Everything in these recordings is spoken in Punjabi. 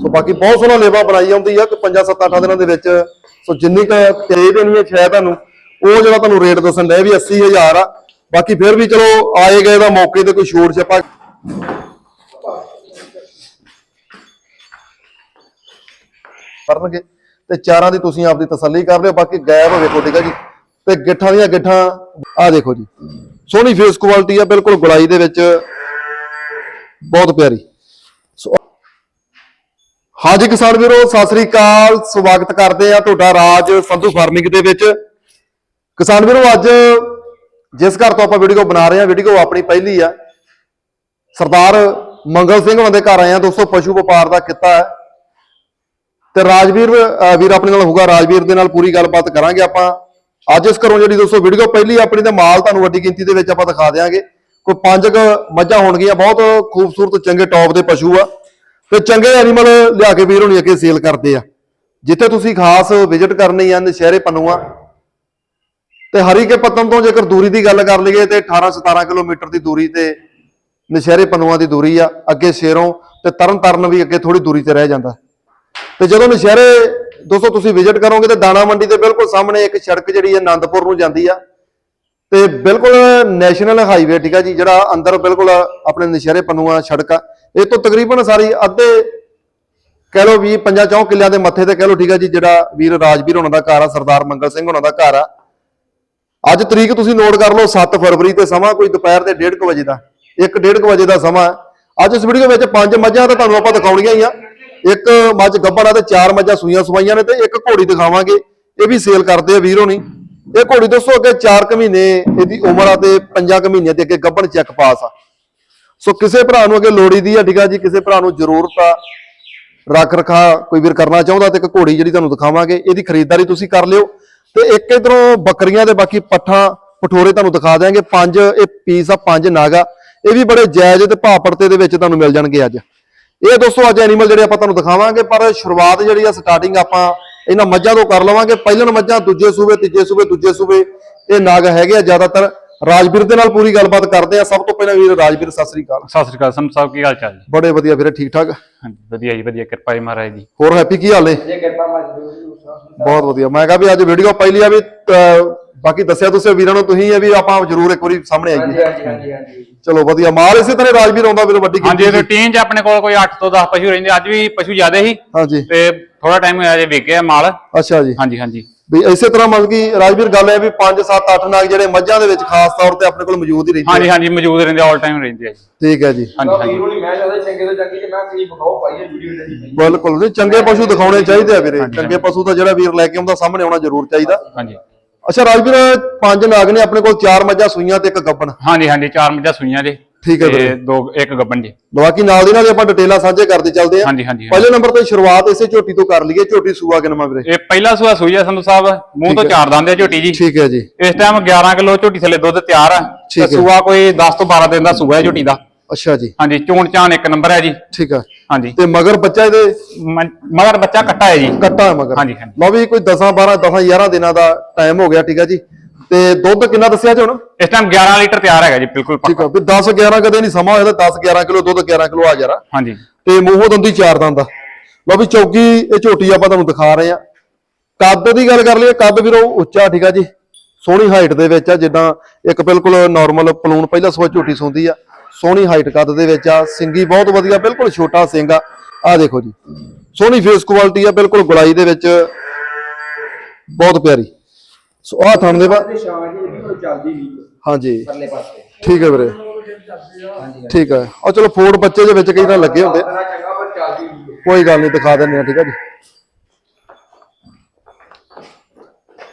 ਸੋ ਬਾਕੀ ਬਹੁਤ ਸੋਹਣਾ ਲੇਵਾ ਬਣਾਈ ਆਉਂਦੀ ਆ ਕਿ 5 7 8 ਦਿਨਾਂ ਦੇ ਵਿੱਚ। ਸੋ ਜਿੰਨੀ ਕ ਤੇਜ਼ ਦੇਣੀ ਹੈ ਸ਼ਾਇਦ ਤੁਹਾਨੂੰ, ਉਹ ਜਿਹੜਾ ਤੁਹਾਨੂੰ ਰੇਟ ਦੱਸਣ ਡਿਆ ਵੀ 80000 ਆ। ਬਾਕੀ ਫਿਰ ਵੀ ਚਲੋ ਆਏ ਗਏ ਦਾ ਮੌਕੇ ਤੇ ਕੋਈ ਛੋਟ ਛਪਾ। ਕਰਨਗੇ, ਤੇ ਚਾਰਾਂ ਦੀ ਤੁਸੀਂ ਆਪਦੀ ਤਸੱਲੀ ਕਰ ਲਿਓ, ਬਾਕੀ ਗੈਪ ਹੋਵੇ ਠੀਕ ਜੀ। ਤੇ ਗਿੱਠਾਂ ਦੀਆਂ ਗਿੱਠਾਂ, ਆ ਦੇਖੋ ਜੀ। ਸੋਹਣੀ ਫੇਸ ਕੁਆਲਿਟੀ ਆ, ਬਿਲਕੁਲ ਗੁਲਾਈ ਦੇ ਵਿੱਚ। ਬਹੁਤ ਪਿਆਰੀ। ਸੋ ਹਾਂਜੀ ਕਿਸਾਨ ਵੀਰੋ, ਸਤਿ ਸ੍ਰੀ ਅਕਾਲ। ਸਵਾਗਤ ਕਰਦੇ ਆ ਤੁਹਾਡਾ ਰਾਜ ਸੰਧੂ ਫਾਰਮਿੰਗ ਦੇ ਵਿੱਚ। ਕਿਸਾਨ ਵੀਰੋ, ਅੱਜ ਜਿਸ ਘਰ ਤੋਂ ਆਪਾਂ ਵੀਡੀਓ ਬਣਾ ਰਹੇ ਆ ਵੀਡੀਓ ਆਪਣੀ ਪਹਿਲੀ ਆ। ਸਰਦਾਰ ਮੰਗਲ ਸਿੰਘ ਉਹਨਾਂ ਦੇ ਘਰ ਆਏ ਆ ਦੋਸਤੋ, ਪਸ਼ੂ ਵਪਾਰ ਦਾ ਕਿੱਤਾ ਹੈ। ਤੇ ਰਾਜਵੀਰ ਵੀਰ ਆਪਣੇ ਨਾਲ ਹੋਊਗਾ, ਰਾਜਵੀਰ ਦੇ ਨਾਲ ਪੂਰੀ ਗੱਲਬਾਤ ਕਰਾਂਗੇ ਆਪਾਂ। ਅੱਜ ਇਸ ਘਰੋਂ ਜਿਹੜੀ ਦੋਸਤੋ ਵੀਡੀਓ ਪਹਿਲੀ ਆਪਣੀ ਤੇ ਮਾਲ ਤੁਹਾਨੂੰ ਵੱਡੀ ਗਿਣਤੀ ਦੇ ਵਿੱਚ ਆਪਾਂ ਦਿਖਾ ਦਿਆਂਗੇ। ਕੋਈ ਪੰਜ ਕੁ ਮੱਝਾਂ ਹੋਣਗੀਆਂ, ਬਹੁਤ ਖੂਬਸੂਰਤ, ਚੰਗੇ ਟੌਪ ਦੇ ਪਸ਼ੂ ਆ। ਤੇ ਚੰਗੇ ਐਨੀਮਲ ਲਿਆ ਕੇ ਵੀਰ ਹੋਣੀ ਅੱਗੇ ਸੇਲ ਕਰਦੇ ਆ। ਜਿੱਥੇ ਤੁਸੀਂ ਖਾਸ ਵਿਜ਼ਿਟ ਕਰਨੀ ਆ, ਨਸ਼ਹਿਰੇ ਪਨੂਆ, ਤੇ ਹਰੀਕੇ ਪਤਨ ਤੋਂ ਜੇਕਰ ਦੂਰੀ ਦੀ ਗੱਲ ਕਰ ਲਈਏ ਤੇ 18 17 ਕਿਲੋਮੀਟਰ ਦੀ ਦੂਰੀ ਤੇ ਨਸ਼ਹਿਰੇ ਪਨੂਆ ਦੀ ਦੂਰੀ ਆ, ਅੱਗੇ ਸ਼ੇਰੋਂ ਤੇ ਤਰਨ ਤਾਰਨ ਵੀ ਅੱਗੇ ਥੋੜੀ ਦੂਰੀ ਤੇ ਰਹਿ ਜਾਂਦਾ। ਤੇ ਜਦੋਂ ਨਸ਼ਹਿਰੇ, ਦੋਸਤੋ ਤੁਸੀਂ ਵਿਜ਼ਿਟ ਕਰੋਗੇ ਤੇ ਦਾਣਾ ਮੰਡੀ ਦੇ ਬਿਲਕੁਲ ਸਾਹਮਣੇ ਇੱਕ ਸੜਕ ਜਿਹੜੀ ਹੈ ਆਨੰਦਪੁਰ ਨੂੰ ਜਾਂਦੀ ਆ। ਤੇ ਬਿਲਕੁਲ ਨੈਸ਼ਨਲ ਹਾਈਵੇ, ਠੀਕ ਆ ਜੀ, ਜਿਹੜਾ ਅੰਦਰ ਬਿਲਕੁਲ ਆਪਣੇ ਨਸ਼ਹਿਰੇ ਪਨੂਆ ਸੜਕ ਆ, ਇਹ ਤੋਂ ਤਕਰੀਬਨ ਸਾਰੀ ਅੱਧੇ ਕਹਿ ਲਓ ਵੀ ਪੰਜਾਂ ਚੌਂ ਕਿੱਲਿਆਂ ਦੇ ਮੱਥੇ ਤੇ ਕਹਿ ਲਓ, ਠੀਕ ਆ ਜੀ, ਜਿਹੜਾ ਵੀਰ ਰਾਜਵੀਰ ਹੋਣਾ ਦਾ ਘਰ ਆ, ਸਰਦਾਰ ਮੰਗਲ ਸਿੰਘ ਹੋਣਾ ਦਾ ਘਰ ਆ। ਅੱਜ ਤਰੀਕ ਤੁਸੀਂ ਨੋਟ ਕਰ ਲਓ 7 ਫਰਵਰੀ ਤੇ ਸਮਾਂ, ਕੋਈ ਦੁਪਹਿਰ ਦੇ 1:30 ਵਜੇ ਦਾ 1:30 ਵਜੇ ਦਾ ਸਮਾਂ ਅੱਜ ਇਸ ਵੀਡੀਓ ਵਿੱਚ ਪੰਜ ਮੱਝਾਂ ਤਾਂ ਤੁਹਾਨੂੰ ਆਪਾਂ ਦਿਖਾਉਣੀਆਂ ਹੀ ਆ। ਇੱਕ ਮੱਝ ਗੱਭਣ ਆ ਤੇ ਚਾਰ ਮੱਝਾਂ ਸੂਈਆਂ ਸਵਾਈਆਂ ਨੇ ਤੇ ਇੱਕ ਘੋੜੀ ਦਿਖਾਵਾਂਗੇ। ਇਹ ਵੀ ਸੇਲ ਕਰਦੇ ਆ ਵੀਰ ਹੋਣੀ ਇਹ ਘੋੜੀ ਦੋਸਤੋ ਅੱਗੇ 4 ਕੁ ਮਹੀਨੇ ਇਹਦੀ ਉਮਰ ਆ ਤੇ 5 ਕੁ ਮਹੀਨਿਆਂ ਦੇ ਅੱਗੇ ਗੱਭਣ ਚੈੱਕ ਪਾਸ ਆ। ਸੋ ਕਿਸੇ ਭਰਾ ਨੂੰ ਅੱਗੇ ਲੋੜੀ ਦੀ ਆ, ਠੀਕ ਆ ਜੀ? ਕਿਸੇ ਭਰਾ ਨੂੰ ਜ਼ਰੂਰਤ ਆ, ਰੱਖ ਰਖਾ ਕੋਈ ਵੀਰ ਕਰਨਾ ਚਾਹੁੰਦਾ ਤੇ ਇੱਕ ਘੋੜੀ ਜਿਹੜੀ ਤੁਹਾਨੂੰ ਦਿਖਾਵਾਂਗੇ, ਇਹਦੀ ਖਰੀਦਦਾਰੀ ਤੁਸੀਂ ਕਰ ਲਿਓ ਤੇ ਇੱਕ ਇਧਰੋਂ ਬੱਕਰੀਆਂ ਦੇ ਬਾਕੀ ਪੱਠਾਂ, ਪਠੋਰੇ ਤੁਹਾਨੂੰ ਦਿਖਾ ਦਿਆਂਗੇ, ਪੰਜ ਇਹ ਪੀਸ ਆ, ਪੰਜ ਨਾਗਾ, ਇਹ ਵੀ ਬੜੇ ਜਾਇਜ਼ ਤੇ ਭਾਅ ਪੜਤੇ ਦੇ ਵਿੱਚ ਤੁਹਾਨੂੰ ਮਿਲ ਜਾਣਗੇ ਅੱਜ। ਇਹ ਦੋਸਤੋ ਅੱਜ ਐਨੀਮਲ ਜਿਹੜੇ ਆਪਾਂ ਤੁਹਾਨੂੰ ਦਿਖਾਵਾਂਗੇ, ਪਰ ਸ਼ੁਰੂਆਤ ਜਿਹੜੀ ਆ ਸਟਾਰਟਿੰਗ ਆਪਾਂ ਇਹਨਾਂ ਮੱਝਾਂ ਤੋਂ ਕਰ ਲਵਾਂਗੇ। ਪਹਿਲਣ ਮੱਝਾਂ ਦੂਜੇ ਸੂਬੇ ਤੀਜੇ ਸੂਬੇ ਦੂਜੇ ਸੂਬੇ। ਇਹ ਨਾਗ ਹੈਗੇ ਆ ਜ਼ਿਆਦਾਤਰ। ਰਾਜਵੀਰ ਦੇ ਨਾਲ ਪੂਰੀ ਗੱਲਬਾਤ ਕਰਦੇ ਆ। ਸਭ ਤੋਂ ਪਹਿਲਾਂ ਵੀਰ ਰਾਜਵੀਰ ਸਤਿ ਸ੍ਰੀ ਅਕਾਲ। ਸਤਿ ਸ੍ਰੀ ਅਕਾਲ। ਸੰਤ ਸਾਹਿਬ ਕੀ ਹਾਲ ਚਾਲ ਜੀ? ਬੜੇ ਵਧੀਆ ਵੀਰੇ ਠੀਕ ਠਾਕ? ਹਾਂਜੀ ਵਧੀਆ ਜੀ ਵਧੀਆ। ਕਿਰਪਾ ਜੀ ਮਹਾਰਾਜ ਦੀ ਹੋਰ ਹੈਪੀ ਕੀ ਹਾਲ ਏ? ਜੇ ਕਿਰਪਾ ਮਜ਼ਦੂਰ ਬਹੁਤ ਵਧੀਆ। ਮੈਂ ਕਿਹਾ ਵੀ ਅੱਜ ਵੀਡੀਓ ਪਹਿਲੀ ਆ ਵੀ ਅਹ, ਬਾਕੀ ਦੱਸਿਆ ਤੁਸੀਂ ਵੀਰਾਂ ਨੂੰ ਤੁਸੀਂ ਇਹ ਵੀ ਆਪਾਂ ਜ਼ਰੂਰ ਇੱਕ ਵਾਰੀ ਸਾਹਮਣੇ ਆਈਏ। ਹਾਂਜੀ ਹਾਂਜੀ ਹਾਂਜੀ ਚਲੋ ਵਧੀਆ ਮਾਲ ਇਸੇ ਤਰ੍ਹਾਂ ਰਾਜਵੀਰ ਆਉਂਦਾ ਵੀਰ ਵੱਡੀ ਹਾਂਜੀ ਗਿਣਤੀ। ਰੂਟੀਨ 'ਚ। ਆਪਣੇ ਕੋਲ ਕੋਈ 8 ਤੋਂ 10 ਪਸ਼ੂ ਰਹਿੰਦੇ ਅੱਜ ਵੀ ਪਸ਼ੂ ਜ਼ਿਆਦੇ ਸੀ। ਹਾਂਜੀ। ਤੇ ਥੋੜਾ ਟਾਈਮ ਹੋਇਆ ਜੇ ਵਿਕ ਗਿਆ ਮਾਲ। ਅੱਛਾ ਜੀ। ਹਾਂਜੀ ਹਾਂਜੀ। ਵੀ ਇਸੇ ਤਰ੍ਹਾਂ ਮਤਲਬ ਕਿ ਰਾਜਵੀਰ ਗੱਲ ਹੈ ਵੀ 5 7 8 ਨਾਗ ਜਿਹੜੇ ਮੱਝਾਂ ਦੇ ਵਿੱਚ ਖਾਸ ਤੌਰ ਤੇ ਆਪਣੇ ਕੋਲ ਮੌਜੂਦ ਹੀ ਰਹਿੰਦੇ ਹਾਂਜੀ ਹਾਂਜੀ ਮੌਜੂਦ ਰਹਿੰਦੇ ਆਲ ਟਾਈਮ ਰਹਿੰਦੇ ਆ ਜੀ। ਠੀਕ ਹੈ ਜੀ। ਹਾਂਜੀ ਹਾਂਜੀ। ਵੀਰੋ ਨਹੀਂ ਮੈਂ ਜ਼ਿਆਦਾ ਚੰਗੇ ਤੋਂ ਚੰਗੀ ਤੇ ਮੈਂ ਕਲੀ ਬਖਾਓ ਪਾਈ ਹੈ ਵੀਡੀਓ ਜਿਹੜੀ ਪਈ ਬਿਲਕੁਲ ਨਹੀਂ ਚੰਗੇ ਪਸ਼ੂ ਦਿਖਾਉਣੇ ਚਾਹੀਦੇ ਆ ਵੀਰੇ। ਚੰਗੇ ਪਸ਼ੂ ਤਾਂ ਜਿਹੜਾ ਵੀਰ ਲੈ ਕੇ ਆਉਂਦਾ ਸਾਹਮਣੇ ਆਉਣਾ ਜ਼ਰੂਰ ਚਾਹੀਦਾ। ਹਾਂਜੀ। ਅੱਛਾ ਰਾਜਵੀਰ ਪੰਜ ਨਾਗ ਨੇ ਆਪਣੇ ਕੋਲ ਚਾਰ ਮੱਝਾਂ ਸੂਈਆਂ ਤੇ ਇੱਕ ਗੱਬਣ। ਹਾਂਜੀ ਹਾਂਜੀ ਚਾਰ ਮੱਝਾਂ ਸੂਈਆਂ ਜੀ ਠੀਕ ਹੈ ਤੇ ਵੀਰੇ। ਦੋ ਇੱਕ ਗੱਬਨ ਜੀ। ਬਾਕੀ ਨਾਲ ਦੀ ਨਾਲ ਹੀ ਆਪਾਂ ਡਿਟੇਲਾਂ ਸਾਂਝੇ ਕਰਦੇ ਚੱਲਦੇ ਆ। ਹਾਂਜੀ ਹਾਂਜੀ ਹਾਂਜੀ। ਪਹਿਲੇ ਨੰਬਰ ਤੇ ਸ਼ੁਰੂਆਤ ਇਸੇ ਝੋਟੀ ਤੋਂ ਕਰ ਲਈਏ। ਝੋਟੀ ਸੂਆ ਕਿਨਮਾ ਵੀਰੇ? ਇਹ ਪਹਿਲਾ ਸੂਆ ਸੂਈ ਆ ਸੰਧੂ ਸਾਹਿਬ। ਮੂੰਹ ਤੋਂ ਚਾਰ ਦੰਦ ਆ ਝੋਟੀ ਜੀ। ਠੀਕ ਹੈ ਜੀ। ਇਸ ਟਾਈਮ 11 ਕਿਲੋ ਝੋਟੀ ਥੱਲੇ ਦੁੱਧ ਤਿਆਰ ਆ। ਠੀਕ ਤੇ ਹੈ। ਸੂਆ ਕੋਈ 10 ਤੋਂ 12 ਦਿਨ ਦਾ ਸੂਆ ਹੈ ਝੋਟੀ ਦਾ। ਅੱਛਾ ਜੀ। ਹਾਂਜੀ ਚੋਣ ਚਾਣ ਇੱਕ ਨੰਬਰ ਹੈ ਜੀ। ਠੀਕ ਹੈ ਹਾਂਜੀ। ਤੇ ਮਗਰ ਬੱਚਾ ਇਹਦੇ? ਮ- ਮਗਰ ਬੱਚਾ ਕੱਟਾ ਹੈ ਜੀ। ਕੱਟਾ ਹੈ ਮਗਰ। ਹਾਂਜੀ, ਹਾਂਜੀ। ਲਓ ਵੀ ਕੋਈ 10 12 10 11 ਦਿਨਾਂ ਦਾ ਟਾਈਮ ਹੋ ਗਿਆ ਠੀਕ ਹੈ ਜੀ। ਤੇ ਦੁੱਧ ਕਿੰਨਾ ਦੱਸਿਆ ਜੀ ਹੁਣ? ਇਸ ਟਾਈਮ 11 ਲੀਟਰ ਤਿਆਰ ਹੈਗਾ ਜੀ ਬਿਲਕੁਲ ਠੀਕ ਪੱਕਾ ਵੀ 10 11 ਕਦੇ ਨਹੀਂ ਸਮਾਂ ਹੋਇਆ ਤਾਂ 10 11 ਕਿਲੋ ਦੁੱਧ 11 ਕਿਲੋ ਆ ਜਾਰਾ ਹਾਂਜੀ। ਤੇ ਮੂੰਹੋਂ ਦੰਦੀ ਚਾਰ ਦੰਦ ਦਾ ਲਓ ਵੀ ਚੌਕੀ ਇਹ ਝੋਟੀ ਆਪਾਂ ਤੁਹਾਨੂੰ ਦਿਖਾ ਰਹੇ ਆ ਕੱਦ ਦੀ ਗੱਲ ਕਰ ਲਈਏ ਕੱਦ ਵੀਰੋ ਉੱਚਾ ਠੀਕ ਆ ਜੀ। ਸੋਹਣੀ ਹਾਈਟ ਦੇ ਵਿੱਚ ਆ ਜਿੱਦਾਂ ਇੱਕ ਬਿਲਕੁਲ ਨਾਰਮਲ ਪਲੂਣ ਪਹਿਲਾਂ ਸਵਾ ਝੋਟੀ ਸੌਂਦੀ ਆ। ਸੋਹਣੀ ਹਾਈਟ ਕੱਦ ਦੇ ਵਿੱਚ ਆ, ਸਿੰਗੀ ਬਹੁਤ ਵਧੀਆ, ਬਿਲਕੁਲ ਛੋਟਾ ਸਿੰਘ ਆ। ਆ ਦੇਖੋ ਜੀ, ਸੋਹਣੀ ਫੇਸ ਕੁਆਲਿਟੀ ਆ, ਬਿਲਕੁਲ ਗੁਲਾਈ ਦੇ ਵਿੱਚ, ਬਹੁਤ ਪਿਆਰੀ। ਸੋ ਆ ਥਣ ਦੇ ਬਾ ਹਾਂਜੀ। ਠੀਕ ਹੈ ਵੀਰੇ। ਠੀਕ ਹੈ। ਆ ਚਲੋ ਫੋੜ ਬੱਚੇ ਦੇ ਵਿੱਚ ਕਈ ਨਾਲ ਲੱਗੇ ਹੁੰਦੇ। ਕੋਈ ਗੱਲ ਨਹੀਂ, ਦਿਖਾ ਦਿੰਦੇ ਆ ਠੀਕ ਆ ਜੀ।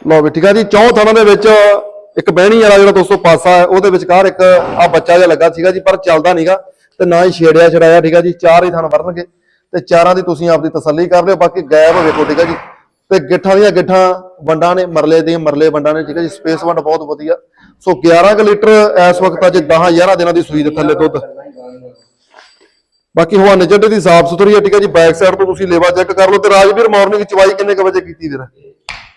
ਲਓ ਵੀ, ਠੀਕ ਆ ਜੀ, ਚੌਂ ਥਾਣਾ ਦੇ ਵਿੱਚ ਇੱਕ ਬਹਿਣੀ ਵਾਲਾ ਜਿਹੜਾ ਦੋਸਤੋ ਪਾਸਾ ਹੈ, ਉਹਦੇ ਵਿਚਕਾਰ ਇੱਕ ਆ ਬੱਚਾ ਜਿਹਾ ਲੱਗਾ ਸੀਗਾ ਜੀ, ਪਰ ਚੱਲਦਾ ਨਹੀਂਗਾ ਤੇ ਨਾ ਹੀ ਛੇੜਿਆ ਛੜਾਇਆ ਠੀਕ ਆ ਜੀ, ਚਾਰ ਹੀ ਥਾਂ ਵਰਨਗੇ ਤੇ ਚਾਰਾਂ ਦੀ ਤੁਸੀਂ ਆਪਦੀ ਤਸੱਲੀ ਕਰ ਲਿਓ, ਬਾਕੀ ਗੈਪ ਵੇਖੋ ਠੀਕ ਆ ਜੀ। ਤੇ ਗਿੱਠਾਂ ਦੀਆਂ ਗਿੱਠਾਂ ਵੰਡਾਂ ਨੇ, ਮਰਲੇ ਦੀਆਂ ਮਰਲੇ ਵੰਡਾਂ ਨੇ, ਠੀਕ ਹੈ ਜੀ ਸਪੇਸ ਵੰਡ ਬਹੁਤ ਵਧੀਆ। ਸੋ 11 ਕੁ ਲੀਟਰ ਇਸ ਵਕਤ ਅੱਜ 10 11 ਦਿਨਾਂ ਦੀ ਸੂਈ ਦੇ ਥੱਲੇ ਦੁੱਧ। ਬਾਕੀ ਹਵਾ ਨਜੱਡੇ ਦੀ ਸਾਫ਼ ਸੁਥਰੀ ਹੈ ਠੀਕ ਹੈ ਜੀ ਬੈਕ ਸਾਈਡ ਤੋਂ ਤੁਸੀਂ ਲੇਵਾ ਚੈੱਕ ਕਰ ਲਓ ਤੇ ਰਾਜਵੀਰ ਮਾਰਨਿੰਗ ਚਵਾਈ ਕਿੰਨੇ ਕ ਵਜੇ ਕੀਤੀ ਵੀਰ?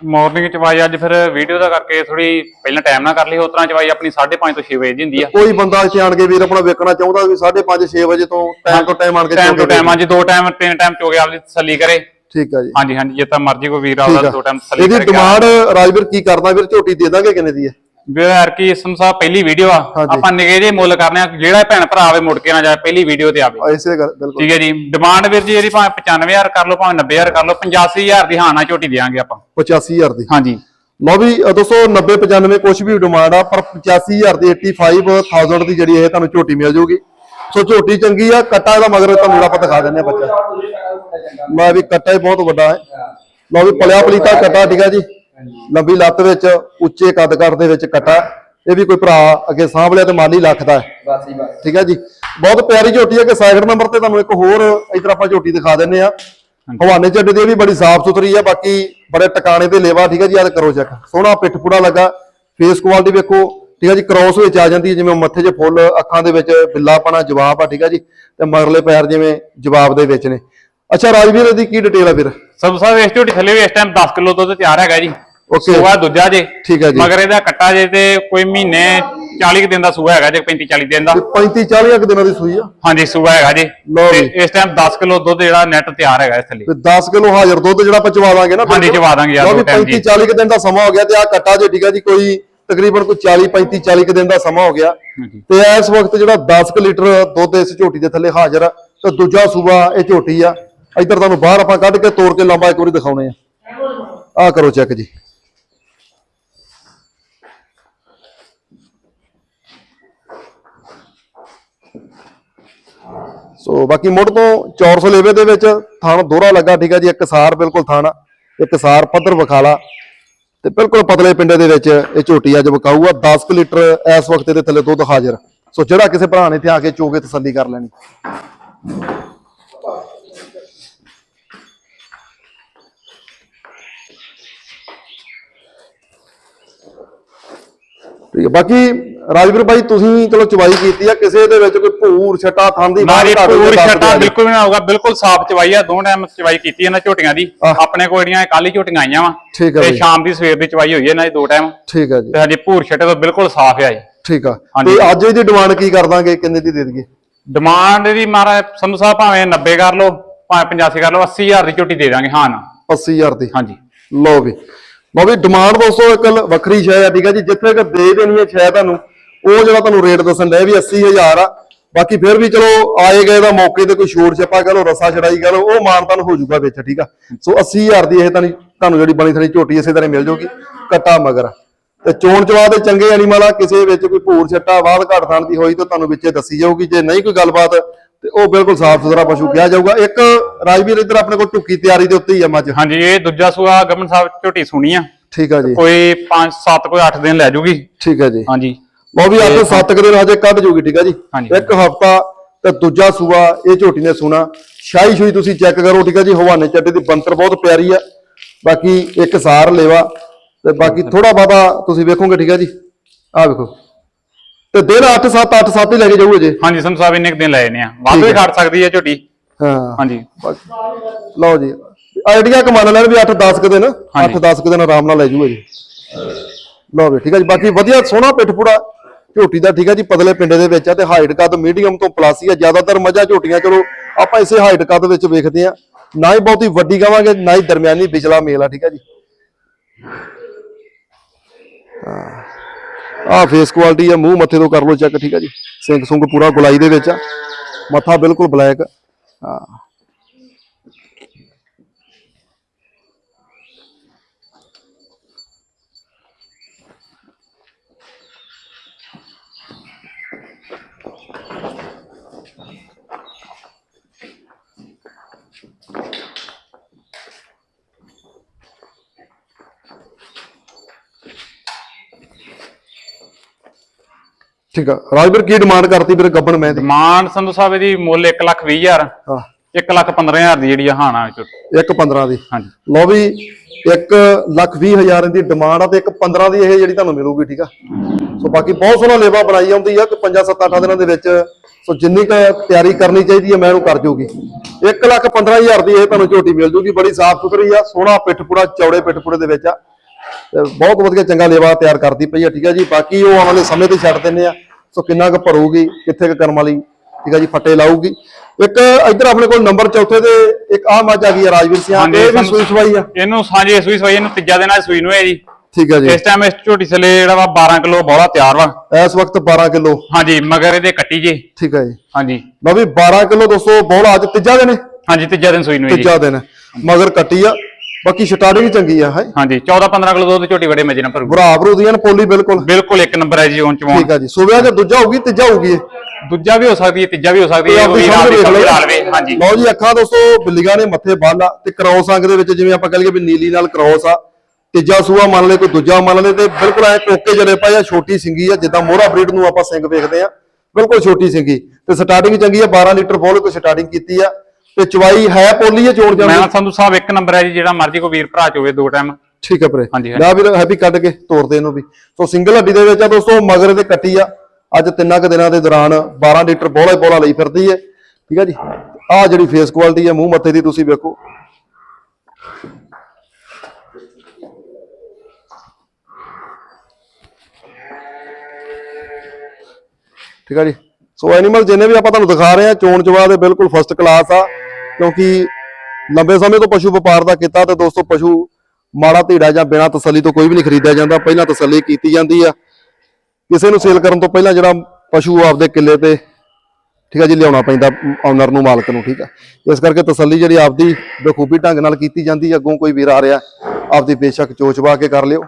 ਮਾਰਨਿੰਗ ਚਵਾਈ ਅੱਜ ਫਿਰ ਵੀਡੀਓ ਦਾ ਕਰਕੇ ਥੋੜੀ ਪਹਿਲਾਂ ਟਾਈਮ ਨਾਲ ਕਰ ਲਈ ਉਸ ਤਰ੍ਹਾਂ ਚਵਾਈ ਆਪਣੀ 5:30 ਤੋਂ 6 ਵਜੇ ਦੀ ਹੁੰਦੀ ਆ। ਕੋਈ ਬੰਦਾ ਇੱਥੇ ਆਣ ਕੇ ਵੀਰ ਆਪਣਾ ਵੇਖਣਾ ਚਾਹੁੰਦਾ ਵੀ 5:30 6 ਵਜੇ ਤੋਂ ਟਾਈਮ ਤੋਂ ਟਾਈਮ ਆਣ ਕੇ ਟਾਈਮ ਕੇ ਟਾਈਮ ਅੱਜ ਦੋ ਟਾਈਮ ਤਿੰਨ ਟਾਈਮ ਚੋ ਕੇ ਆਪਦੀ ਤਸੱਲੀ ਕਰੇ। ਠੀਕ ਆ ਜੀ। ਹਾਂਜੀ ਹਾਂਜੀ ਜੇ ਤਾਂ ਮਰਜ਼ੀ ਕੋਈ ਵੀਰ ਆਉਂਦਾ ਦੋ ਟਾਈਮ ਤਸੱਲੀ ਇਹਦੀ ਕਰਕੇ ਡਿਮਾਂਡ ਰਾਜਵੀਰ ਕੀ ਕਰਦਾ ਵੀਰ? ਝੋਟੀ ਦੇ ਦਾਂਗੇ ਕਿੰਨੇ ਦੀ ਹੈ? ਵੀਰ ਕੀ ਸੰਸਾ ਪਹਿਲੀ ਵੀਡੀਓ ਆ। ਹਾਂਜੀ। ਆਪਾਂ ਨਿਗੇ ਜੇ ਮੁੱਲ ਕਰਨੇ ਆ ਜਿਹੜਾ ਭੈਣ ਭਰਾ ਆਵੇ ਮੁੜ ਕੇ ਨਾ ਜਾਏ ਪਹਿਲੀ ਵੀਡੀਓ ਤੇ ਆਵੇ। ਇਸੇ ਗੱਲ ਬਿਲਕੁਲ। ਠੀਕ ਹੈ ਜੀ। ਡਿਮਾਂਡ ਵੀਰ ਜੀ ਇਹਦੀ ਭਾਵੇਂ 95000 ਕਰ ਲਓ ਭਾਵੇਂ 90000 ਕਰ ਲਓ 85000 ਦੀ ਹਾਂ ਨਾ ਝੋਟੀ ਦੇਾਂਗੇ ਆਪਾਂ। 85000 ਦੀ। ਹਾਂਜੀ। ਲਓ ਵੀ ਅ, ਦੋਸਤੋ 90 95 ਕੁਝ ਵੀ ਡਿਮਾਂਡ ਆ ਪਰ 85000 ਦੀ 85000 ਦੀ ਜਿਹੜੀ ਇਹ ਤੁਹਾਨੂੰ ਝੋਟੀ ਮਿਲ ਜਾਊਗੀ ਸੋ ਝੋਟੀ ਚੰਗੀ ਆ ਕੱਟਾ ਇਹਦਾ ਮਗਰ ਤੁਹਾਨੂੰ ਜਿਹੜਾ ਆਪਾਂ ਦਿਖਾ ਦਿੰਦੇ ਆ ਬੱਚਾ। ਮੈਂ ਵੀ ਕੱਟਾ ਹੀ ਬਹੁਤ ਵੱਡਾ ਹੈ। ਲਓ ਵੀ ਪਲਿਆ ਪਲੀਤਾ ਕੱਟਾ ਠੀਕ ਆ ਜੀ। ਲੰਬੀ ਲੱਤ ਵਿੱਚ ਉੱਚੇ ਕੱਦ ਕੱਦ ਦੇ ਵਿੱਚ ਕੱਟਾ। ਇਹ ਵੀ ਕੋਈ ਭਰਾ ਅੱਗੇ ਸਾਂਭ ਲਿਆ ਤੇ ਮਾਲੀ ਲੱਖ ਦਾ। ਹੈ ਬਸ ਹੀ ਬਸ। ਠੀਕ ਹੈ ਜੀ? ਬਹੁਤ ਪਿਆਰੀ ਝੋਟੀ ਹੈ ਕਿ ਸਾਈਡ ਨੰਬਰ ਤੇ ਤੁਹਾਨੂੰ ਇੱਕ ਹੋਰ ਇਧਰ ਆਪਾਂ ਝੋਟੀ ਦਿਖਾ ਦਿੰਨੇ ਆ। ਹਵਾਨੇ ਚੱਡੇ ਦੀ ਇਹ ਵੀ ਬੜੀ ਸਾਫ਼ ਸੁਥਰੀ ਆ ਬਾਕੀ ਬੜੇ ਟਿਕਾਣੇ ਤੇ ਲੇਵਾ ਠੀਕ ਹੈ ਜੀ? ਆਹ ਕਰੋ ਚੈੱਕ। ਸੋਹਣਾ ਪਿੱਠ ਪੂੜਾ ਲੱਗਾ। ਫੇਸ ਕੁਆਲਿਟੀ ਵੇਖੋ। ਠੀਕ ਹੈ ਜੀ? ਕ੍ਰੋਸ ਵਿੱਚ ਆ ਜਾਂਦੀ ਹੈ ਜਿਵੇਂ ਮੱਥੇ 'ਚ ਫੁੱਲ ਅੱਖਾਂ ਦੇ ਵਿੱਚ ਬਿੱਲਾਪਣਾ ਜਵਾਬ ਆ ਠੀਕ ਹੈ ਜੀ? ਤੇ ਮਗਰਲੇ ਪੈਰ ਜਿਵੇਂ ਜਵਾਬ ਦੇ ਵਿੱਚ ਨੇ। ਅੱਛਾ ਰਾਜਵੀਰ ਇਹਦੀ ਕੀ ਡਿਟੇਲ ਆ ਫਿਰ? ਸਭ ਸਾਹਿਬ ਇਸ ਝੋਟੀ ਥੱਲੇ ਵੀ ਇਸ ਟਾਈਮ 10 ਕਿਲੋ ਦੁੱਧ ਤਿਆਰ ਹੈਗਾ ਜੀ। Okay. ਸੂਆ ਦੂਜਾ ਜੇ ਠੀਕ ਹੈ ਜੀ। ਮਗਰ ਇਹਦਾ ਕੱਟਾ ਜੇ ਤੇ ਕੋਈ ਮਹੀਨੇ 40 ਕੁ ਦਿਨ ਦਾ ਸੂਆ ਹੈਗਾ ਜੇ 35 40 ਦਿਨ ਦਾ 35 40 ਕੁ ਦਿਨਾਂ ਦੀ ਸੂਈ ਆ ਹਾਂਜੀ ਸੂਆ ਹੈਗਾ ਜੀ ਲਓ ਤੇ ਜੀ। ਇਸ ਟਾਈਮ 10 ਕਿਲੋ ਦੁੱਧ ਜਿਹੜਾ ਨੈਟ ਤਿਆਰ ਹੈਗਾ ਇਸ ਥੱਲੇ ਤੇ 10 ਕਿਲੋ ਹਾਜ਼ਰ ਦੁੱਧ ਜਿਹੜਾ ਪਚਵਾ ਦਾਂਗੇ ਨਾ ਹਾਂਜੀ, ਚਵਾ ਦਾਂਗੇ ਯਾਰ, ਲਓ ਵੀ ਦੋ time 35 ਜੀ। 40 ਕੁ ਦਿਨ ਦਾ ਸਮਾਂ ਹੋ ਗਿਆ ਤੇ ਆ ਕੱਟਾ ਜੇ ਠੀਕ ਹੈ ਜੀ ਕੋਈ ਤਕਰੀਬਨ ਕੋਈ 40 35 40 ਕੁ ਦਿਨ ਦਾ ਸਮਾਂ ਹੋ ਗਿਆ ਹਾਂਜੀ। ਤੇ ਇਸ ਵਕਤ ਜਿਹੜਾ 10 ਕੁ ਲੀਟਰ ਦੁੱਧ ਇਸ ਝੋਟੀ ਦੇ ਥੱਲੇ ਹਾਜ਼ਰ ਆ ਤੇ ਦੂਜਾ ਸੂਬਾ ਇਹ ਝੋਟੀ ਆ ਇੱਧਰ ਤੁਹਾਨੂੰ ਬਾਹਰ ਆਪਾਂ ਕੱਢ ਕੇ ਤੋੜ ਕੇ ਲੰਬਾ ਇੱਕ ਵਾਰੀ ਦਿਖਾਉਣੇ ਆ ਆ ਕਰੋ ਚੈੱਕ ਜੀ ਸੋ ਬਾਕੀ ਮੁੱਢ ਤੋਂ 400 ਲੇਵੇ ਦੇ ਵਿੱਚ ਥਣ ਦੋਹਰਾ ਲੱਗਾ ਠੀਕ ਹੈ ਜੀ ਇੱਕ ਸਾਰ ਬਿਲਕੁਲ ਥਣ ਆ, ਇੱਕ ਸਾਰ ਪੱਧਰ ਵਿਖਾਲਾ। ਤੇ ਬਿਲਕੁਲ ਪਤਲੇ ਪਿੰਡੇ ਦੇ ਵਿੱਚ ਇਹ ਝੋਟੀ ਅੱਜ ਵਿਕਾਊ ਆ 10 ਕੁ ਲੀਟਰ ਇਸ ਵਕਤ ਇਹਦੇ ਥੱਲੇ ਦੁੱਧ ਹਾਜ਼ਰ। ਸੋ ਜਿਹੜਾ ਕਿਸੇ ਭਰਾ ਨੇ ਇੱਥੇ ਆ ਕੇ ਚੋਗੇ ਤਸੱਲੀ ਕਰ ਲੈਣੀ। ਠੀਕ ਹੈ। ਬਾਕੀ ਰਾਜਵੀਰ ਭਾਈ ਤੁਸੀਂ ਚਲੋ ਚਵਾਈ ਕੀਤੀ ਆ ਕਿਸੇ ਦੇ ਵਿੱਚ ਕੋਈ ਭੂਰ ਛਟਾ ਥਾਂ ਦੀ ਨਾ ਜੀ ਘਾਟ ਹੋਵੇ ਪੂਰੀ ਛੱਟਾ। ਬਿਲਕੁਲ ਵੀ ਨਾ ਹੋਊਗਾ ਬਿਲਕੁਲ ਸਾਫ਼ ਚਵਾਈ ਆ ਦੋ ਟਾਈਮ ਚਵਾਈ ਕੀਤੀ ਇਹਨਾਂ ਝੋਟੀਆਂ ਦੀ। ਆਪਣੇ ਕੋਲ ਜਿਹੜੀਆਂ ਕੱਲ ਝੋਟੀਆਂ ਆਈਆਂ ਵਾ ਠੀਕ ਹੈ ਤੇ। ਸ਼ਾਮ ਦੀ ਸਵੇਰ ਦੀ ਚਵਾਈ ਹੋਈ ਹੈ ਇਹਨਾਂ ਦੀ ਦੋ ਟਾਈਮ। ਠੀਕ ਹੈ ਜੀ। ਤੇ ਹਜੇ ਭੂਰ ਛੱਟੇ ਤੋਂ ਬਿਲਕੁਲ ਸਾਫ਼ ਆ ਜੀ ਠੀਕ ਆ। ਤੇ ਅੱਜ ਇਹਦੀ ਡਿਮਾਂਡ ਕੀ ਕਰ ਦਾਂਗੇ? ਕਿੰਨੇ ਦੀ ਦੇ ਦਈਏ? ਡਿਮਾਂਡ ਦੀ ਮਾਰਾ ਸੰਧੂ ਸਾਹਿਬ ਭਾਵੇਂ 90 ਕਰ ਲਓ ਭਾਵੇਂ 85 ਕਰ ਲਓ 80000 ਦੀ ਝੋਟੀ ਦੇ ਦਾਂਗੇ ਹਾਂ ਨਾ। 80000 ਦੀ। ਹਾਂਜੀ। ਲਓ ਵੀ। ਲਓ ਵੀ ਡਿਮਾਂਡ ਦੋਸਤੋ ਇੱਕ ਵੱਖਰੀ ਸ਼ੈ ਆ, ਠੀਕ ਆ ਜੀ, ਜਿੱਥੇ ਕਿ ਦੇ ਦੇਣੀ ਹੈ ਸ਼ੈ ਤੁਹਾਨੂੰ, ਉਹ ਜਿਹੜਾ ਤੁਹਾਨੂੰ ਰੇਟ ਦੱਸਣ ਲੈ ਵੀ 80000 ਆ। ਬਾਕੀ ਫਿਰ ਵੀ ਚਲੋ ਆਏ ਗਏ ਦਾ ਮੌਕੇ ਤੇ ਕੋਈ ਛੋੜ ਛੱਪਾ ਕਹ ਲਓ, ਰਸਾ ਛੜਾਈ ਕਹ ਲਓ, ਉਹ ਮਾਨਤਨ ਹੋ ਜਾਊਗਾ ਵਿੱਚ, ਠੀਕ ਆ। ਸੋ 80000 ਦੀ ਇਹ ਤੁਹਾਨੂੰ ਤੁਹਾਨੂੰ ਜਿਹੜੀ ਬਣੀ ਥਣੀ ਝੋਟੀ ਇਸੇ ਤਰ੍ਹਾਂ ਮਿਲ ਜਾਊਗੀ, ਕੱਟਾ ਮਗਰ। ਤੇ ਚੋਣ ਚਵਾ ਦੇ ਚੰਗੇ ਐਨੀਮਲ ਆ, ਕਿਸੇ ਵਿੱਚ ਕੋਈ ਭੂਰ ਛੱਟਾ ਬਾਦ ਘਾਟ ਥਾਣ ਦੀ ਹੋਈ ਤਾਂ ਤੁਹਾਨੂੰ ਵਿੱਚੇ ਦੱਸੀ ਜਾਊਗੀ, ਜੇ ਨਹੀਂ ਕੋਈ ਗੱਲਬਾਤ ਤੇ ਉਹ ਬਿਲਕੁਲ ਸਾਫ਼ ਸੁਥਰਾ ਪਸ਼ੂ ਕਿਹਾ ਜਾਊਗਾ। ਇੱਕ ਰਾਜਵੀਰ ਇੱਧਰ ਆਪਣੇ ਕੋਲ ਟੁੱਕੀ ਤਿਆਰੀ ਦੇ ਉੱਤੇ ਹੀ ਆ ਮੱਝ ਹਾਂਜੀ ਇਹ ਦੂਜਾ ਸੂਆ ਗਮਨ ਸਾਹਿਬ ਝੋਟੀ ਸੁਣੀ ਆ। ਠੀਕ ਆ ਜੀ। ਕੋਈ 5 7 ਕੋਈ 8 ਦਿਨ ਲੈ ਜੂਗੀ। ਠੀਕ ਹੈ ਜੀ। ਹਾਂਜੀ। ਲਓ ਵੀ ਅੱਜ 7 ਦਿਨ ਹਜੇ ਕੱਢ ਜੂਗੀ ਠੀਕ ਆ ਜੀ। ਇੱਕ ਹਫਤਾ ਤੇ ਦੂਜਾ ਸੂਆ ਇਹ ਝੋਟੀ ਨੇ ਸੁਣਾ। ਸ਼ਾਹੀ ਸ਼ੂਈ ਤੁਸੀਂ ਚੈੱਕ ਕਰੋ ਠੀਕ ਆ ਜੀ। ਹਵਾਨੇ ਚੱਡੇ ਦੀ ਬੰਤਰ ਬਹੁਤ ਪਿਆਰੀ ਆ। ਬਾਕੀ ਇੱਕ ਸਾਰ ਲੇਵਾ ਤੇ ਬਾਕੀ ਥੋੜਾ ਬਾਦਾ ਤੁਸੀਂ ਵੇਖੋਗੇ ਠੀਕ ਆ ਜੀ। ਆਹ ਵੇਖੋ। ਤੇ ਦਿਨ 8 7 8 7 ਹੀ ਲੈ ਕੇ ਜਾਊ ਜੇ ਹਾਂਜੀ ਸੰਧੂ ਸਾਹਿਬ ਇੰਨੇ ਕੁ ਦਿਨ ਲਏ ਨੇ ਆ। ਵੱਧ ਵੀ ਖੜ ਸਕਦੀ ਹੈ ਝੋਟੀ। ਹਾਂ। ਹਾਂਜੀ। ਲਓ ਜੀ। ਆਈਡੀਆ ਕਮਾਨ ਲੈਣ ਵੀ 8 10 ਕੁ ਦਿਨ 8 10 ਕੁ ਦਿਨ ਆਰਾਮ ਨਾਲ ਲੈ ਜੂਗਾ ਜੀ ਲਓ ਵੀ ਠੀਕ ਆ ਜੀ। ਬਾਕੀ ਵਧੀਆ ਸੋਹਣਾ ਪਿੱਠ ਪੂੜਾ ਝੋਟੀ ਦਾ ਠੀਕ ਆ ਜੀ ਪਤਲੇ ਪਿੰਡੇ ਦੇ ਵਿੱਚ ਆ ਤੇ ਹਾਈਟ ਕੱਦ ਮੀਡੀਅਮ ਤੋਂ ਪਲੱਸ ਹੀ ਆ। ਜ਼ਿਆਦਾਤਰ ਮੱਝਾਂ ਝੋਟੀਆਂ ਚਲੋ ਆਪਾਂ ਇਸੇ ਹਾਈਟ ਕੱਦ ਵਿੱਚ ਵੇਖਦੇ ਆ ਨਾ ਹੀ ਬਹੁਤੀ ਵੱਡੀ ਕਵਾਂਗੇ ਨਾ ਹੀ ਦਰਮਿਆਨੀ ਵਿਚਲਾ ਮੇਲ ਆ ਠੀਕ ਆ ਜੀ। ਆ ਫੇਸ ਕੁਆਲਿਟੀ ਆ, ਮੂੰਹ ਮੱਥੇ ਤੋਂ ਕਰ ਲਓ ਚੈੱਕ ਠੀਕ ਆ ਜੀ। ਸਿੰਕ ਸੁੰਗ ਪੂਰਾ ਗੁਲਾਈ ਦੇ ਵਿੱਚ ਆ। ਮੱਥਾ ਬਿਲਕੁਲ ਬਲੈਕ ਹਾਂ। ਠੀਕ ਆ। ਰਾਜਵੀਰ ਕੀ ਡਿਮਾਂਡ ਕਰਤੀ ਵੀਰੇ ਗੱਬਣ ਮੈਂ ਦੀ ਡਿਮਾਂਡ ਸੰਧੂ ਸਾਹਿਬ ਦੀ ਮੁੱਲ 1 ਲੱਖ 20 ਹਜ਼ਾਰ। ਹਾਂ। 1 ਲੱਖ 15000 ਦੀ ਜਿਹੜੀ ਆ ਹਾਣਾ ਝੋਟੀ ਇੱਕ 15 ਦੀ। ਹਾਂਜੀ। ਲਓ ਵੀ 1 ਲੱਖ 20 ਹਜ਼ਾਰ ਦੀ ਡਿਮਾਂਡ ਆ ਤੇ ਇੱਕ 15 ਦੀ ਇਹ ਜਿਹੜੀ ਤੁਹਾਨੂੰ ਮਿਲੂਗੀ ਠੀਕ ਆ। ਸੋ ਬਾਕੀ ਬਹੁਤ ਸੋਹਣਾ ਲੇਵਾ ਬਣਾਈ ਆਉਂਦੀ ਆ ਕਿ 5 7 8 ਦਿਨਾਂ ਦੇ ਵਿੱਚ ਸੋ ਜਿੰਨੀ ਕੁ ਤਿਆਰੀ ਕਰਨੀ ਚਾਹੀਦੀ ਹੈ ਮੈਂ ਉਹਨੂੰ ਕਰ ਜੂਗੀ। 1 ਲੱਖ 15000 ਦੀ ਇਹ ਤੁਹਾਨੂੰ ਝੋਟੀ ਮਿਲ ਜੂਗੀ ਬੜੀ ਸਾਫ਼ ਸੁਥਰੀ ਆ ਸੋਹਣਾ ਪਿੱਠਪੂੜਾ ਚੌੜੇ ਪਿੱਠਪੂੜੇ ਦੇ ਵਿੱਚ ਆ। ਬਹੁਤ ਵਧੀਆ ਚੰਗਾ ਲੇਵਾ ਤਿਆਰ ਕਰਦੀ ਪਈ ਆ ਠੀਕ ਆ ਜੀ। ਬਾਕੀ ਉਹ ਆਉਣ ਵਾਲੇ ਸਮੇਂ ਤੇ ਛੱਡ ਦਿੰਨੇ ਆ ਸੋ ਕਿੰਨਾ ਕੁ ਭਰੂਗੀ ਕਿੱਥੇ ਕੁ ਕਰਮ ਵਾਲੀ ਠੀਕ ਆ ਜੀ ਫੱਟੇ ਲਾਊਗੀ। ਇੱਕ ਇੱਧਰ ਆਪਣੇ ਕੋਲ ਨੰਬਰ ਚੌਥੇ ਤੇ ਇੱਕ ਮੱਝ ਆ ਗਈ ਆ ਰਾਜਵੀਰ ਸਿੰਘ ਇਹ ਵੀ ਸੂਈ ਸਵਾਈ ਆ। ਇਹਨੂੰ ਸਾਂਝੇ ਸੂਈ ਸਵਾਈ ਇਹਨੂੰ ਤੀਜਾ ਦਿਨ ਆ ਸੂਈ ਨੂੰ ਹੈ ਜੀ। ਠੀਕ ਆ ਜੀ। ਇਸ ਟਾਈਮ ਇਸ ਝੋਟੀ ਥੱਲੇ ਜਿਹੜਾ ਵਾ 12 ਕਿਲੋ ਬੋਲਾ ਤਿਆਰ ਵਾ। ਇਸ ਵਕਤ 12 ਕਿਲੋ। ਹਾਂਜੀ ਮਗਰ ਇਹਦੇ ਕੱਟੀ ਜੇ। ਠੀਕ ਆ ਜੀ। ਹਾਂਜੀ। ਵੀ 12 ਕਿਲੋ ਦੋਸਤੋ ਬੋਲਾ ਅੱਜ ਤੀਜਾ ਦਿਨ ਹੈ। ਹਾਂਜੀ ਤੀਜਾ ਦਿਨ ਸੂਈ ਨੂੰ ਹੈ ਜੀ। ਤੀਜਾ ਦਿਨ। ਹੈ। ਮਗਰ ਕੱਟੀ ਆ। ਬਾਕੀ ਸਟਾਰਟਿੰਗ ਚੰਗੀ ਆ ਹੈ ਹਾਂਜੀ 14 15 ਕਿਲੋ ਦੁੱਧ ਝੋਟੀ ਬੜੇ ਮਜੇ ਨਾਲ ਭਰੂ ਭਰਾ ਭਰੂ ਦੀਆਂ ਨੇ ਪੋਲੀ ਬਿਲਕੁਲ। ਬਿਲਕੁਲ ਇੱਕ ਨੰਬਰ ਹੈ ਜੀ ਹੁਣ ਚਵਾਉਣ। ਠੀਕ ਆ ਜੀ। ਸੁਬਿਆ ਜੇ ਦੂਜਾ ਹੋਊਗੀ ਤੀਜਾ ਹੋਊਗੀ ਦੂਜਾ ਵੀ ਹੋ ਸਕਦੀ ਹੈ ਤੀਜਾ ਵੀ ਹੋ ਸਕਦੀ ਹੈ ਕੋਈ ਸਮਝ ਰਾਤ ਦੀ ਵੇਖ ਸਮਝ ਲਾ ਲਓ। ਲਵੇ ਹਾਂਜੀ। ਲਓ ਜੀ ਅੱਖਾਂ ਦੋਸਤੋ ਬਿੱਲੀਆਂ ਨੇ ਮੱਥੇ ਬੰਨ ਆ ਤੇ ਕ੍ਰੋਸ ਅੰਗ ਦੇ ਵਿੱਚ ਜਿਵੇਂ ਆਪਾਂ ਕਹ ਲਈਏ ਵੀ ਨੀਲੀ ਨਾਲ ਕ੍ਰੋਸ ਆ ਤੀਜਾ ਸੂਆ ਮੰਨ ਲੈ ਕੋਈ ਦੂਜਾ ਮੰਨ ਲੈ ਤੇ ਬਿਲਕੁਲ ਐ ਕੋਕੇ ਜਲੇ ਪਏ ਆ ਛੋਟੀ ਸਿੰਗੀ ਆ ਜਿੱਦਾਂ ਮੋਹਰਾ ਬਰੀਡ ਨੂੰ ਆਪਾਂ ਸਿੰਘ ਵੇਖਦੇ ਆ। ਬਿਲਕੁਲ ਛੋਟੀ ਸਿੰਗੀ। ਤੇ ਸਟਾਰਟਿੰਗ ਚੰਗੀ ਆ 12 ਲੀਟਰ ਬੋਲ ਕੋਈ ਸਟਾਰਟਿੰਗ ਕੀਤੀ ਆ। ਤੇ ਚਵਾਈ ਹੈ ਪੋਲੀ ਆ ਚੋਣ ਜਾਂਦੀ? ਮੈਂ ਸੰਧੂ ਸਾਹਿਬ ਇੱਕ ਨੰਬਰ ਹੈ ਜੀ ਜਿਹੜਾ ਮਰਜ਼ੀ ਕੋ ਵੀਰ ਭਰਾ ਚੋਵੇ ਦੋ ਟਾਈਮ ਠੀਕ ਹੈ ਵੀਰੇ। ਹਾਂਜੀ, ਹਾਂਜੀ। ਲੈ ਵੀਰ ਹੈਪੀ ਕੱਢ ਕੇ ਤੋੜਦੇ ਇਹਨੂੰ ਵੀ। ਸੋ ਸਿੰਗਲ ਹੱਡੀ ਦੇ ਵਿੱਚ ਆ ਦੋਸਤੋ ਮਗਰ ਤੇ ਕੱਟੀ ਆ। ਅੱਜ ਤਿੰਨਾਂ ਕੁ ਦਿਨਾਂ ਦੇ ਦੌਰਾਨ 12 ਲੀਟਰ ਬੋਲਾ ਹੀ ਬੋਲਾ ਲਈ ਫਿਰਦੀ ਹੈ ਠੀਕ ਹੈ ਜੀ? ਆ ਜਿਹੜੀ ਫੇਸ ਕੁਆਲਿਟੀ ਹੈ ਮੂੰਹ ਮੱਥੇ ਦੀ ਤੁਸੀਂ ਵੇਖੋ। ਠੀਕ ਹੈ ਜੀ? ਸੋ ਐਨੀਮਲ ਜਿੰਨੇ ਵੀ ਆਪਾਂ ਤੁਹਾਨੂੰ ਦਿਖਾ ਰਹੇ ਆ ਚੋਣ ਚਵਾ ਦੇ ਬਿਲਕੁਲ ਫਸਟ ਕਲਾਸ ਆ, ਕਿਉਂਕਿ ਲੰਬੇ ਸਮੇਂ ਤੋਂ ਪਸ਼ੂ ਵਪਾਰ ਦਾ ਕੀਤਾ ਤੇ ਦੋਸਤੋ ਪਸ਼ੂ ਮਾੜਾ ਧੀੜਾ ਜਾਂ ਬਿਨਾਂ ਤਸੱਲੀ ਤੋਂ ਕੋਈ ਵੀ ਨਹੀਂ ਖਰੀਦਿਆ ਜਾਂਦਾ, ਪਹਿਲਾਂ ਤਸੱਲੀ ਕੀਤੀ ਜਾਂਦੀ ਆ। ਕਿਸੇ ਨੂੰ ਸੇਲ ਕਰਨ ਤੋਂ ਪਹਿਲਾਂ ਜਿਹੜਾ ਪਸ਼ੂ ਆਪਦੇ ਕਿੱਲੇ ਤੇ, ਠੀਕ ਆ ਜੀ, ਲਿਆਉਣਾ ਪੈਂਦਾ ਓਨਰ ਨੂੰ, ਮਾਲਕ ਨੂੰ, ਠੀਕ ਆ। ਇਸ ਕਰਕੇ ਤਸੱਲੀ ਜਿਹੜੀ ਆਪਦੀ ਬਖੂਬੀ ਢੰਗ ਨਾਲ ਕੀਤੀ ਜਾਂਦੀ ਹੈ ਅੱਗੋਂ ਕੋਈ ਵੀਰ ਆ ਰਿਹਾ, ਆਪਦੀ ਬੇਸ਼ੱਕ ਚੋਚਵਾ ਕੇ ਕਰ ਲਿਓ।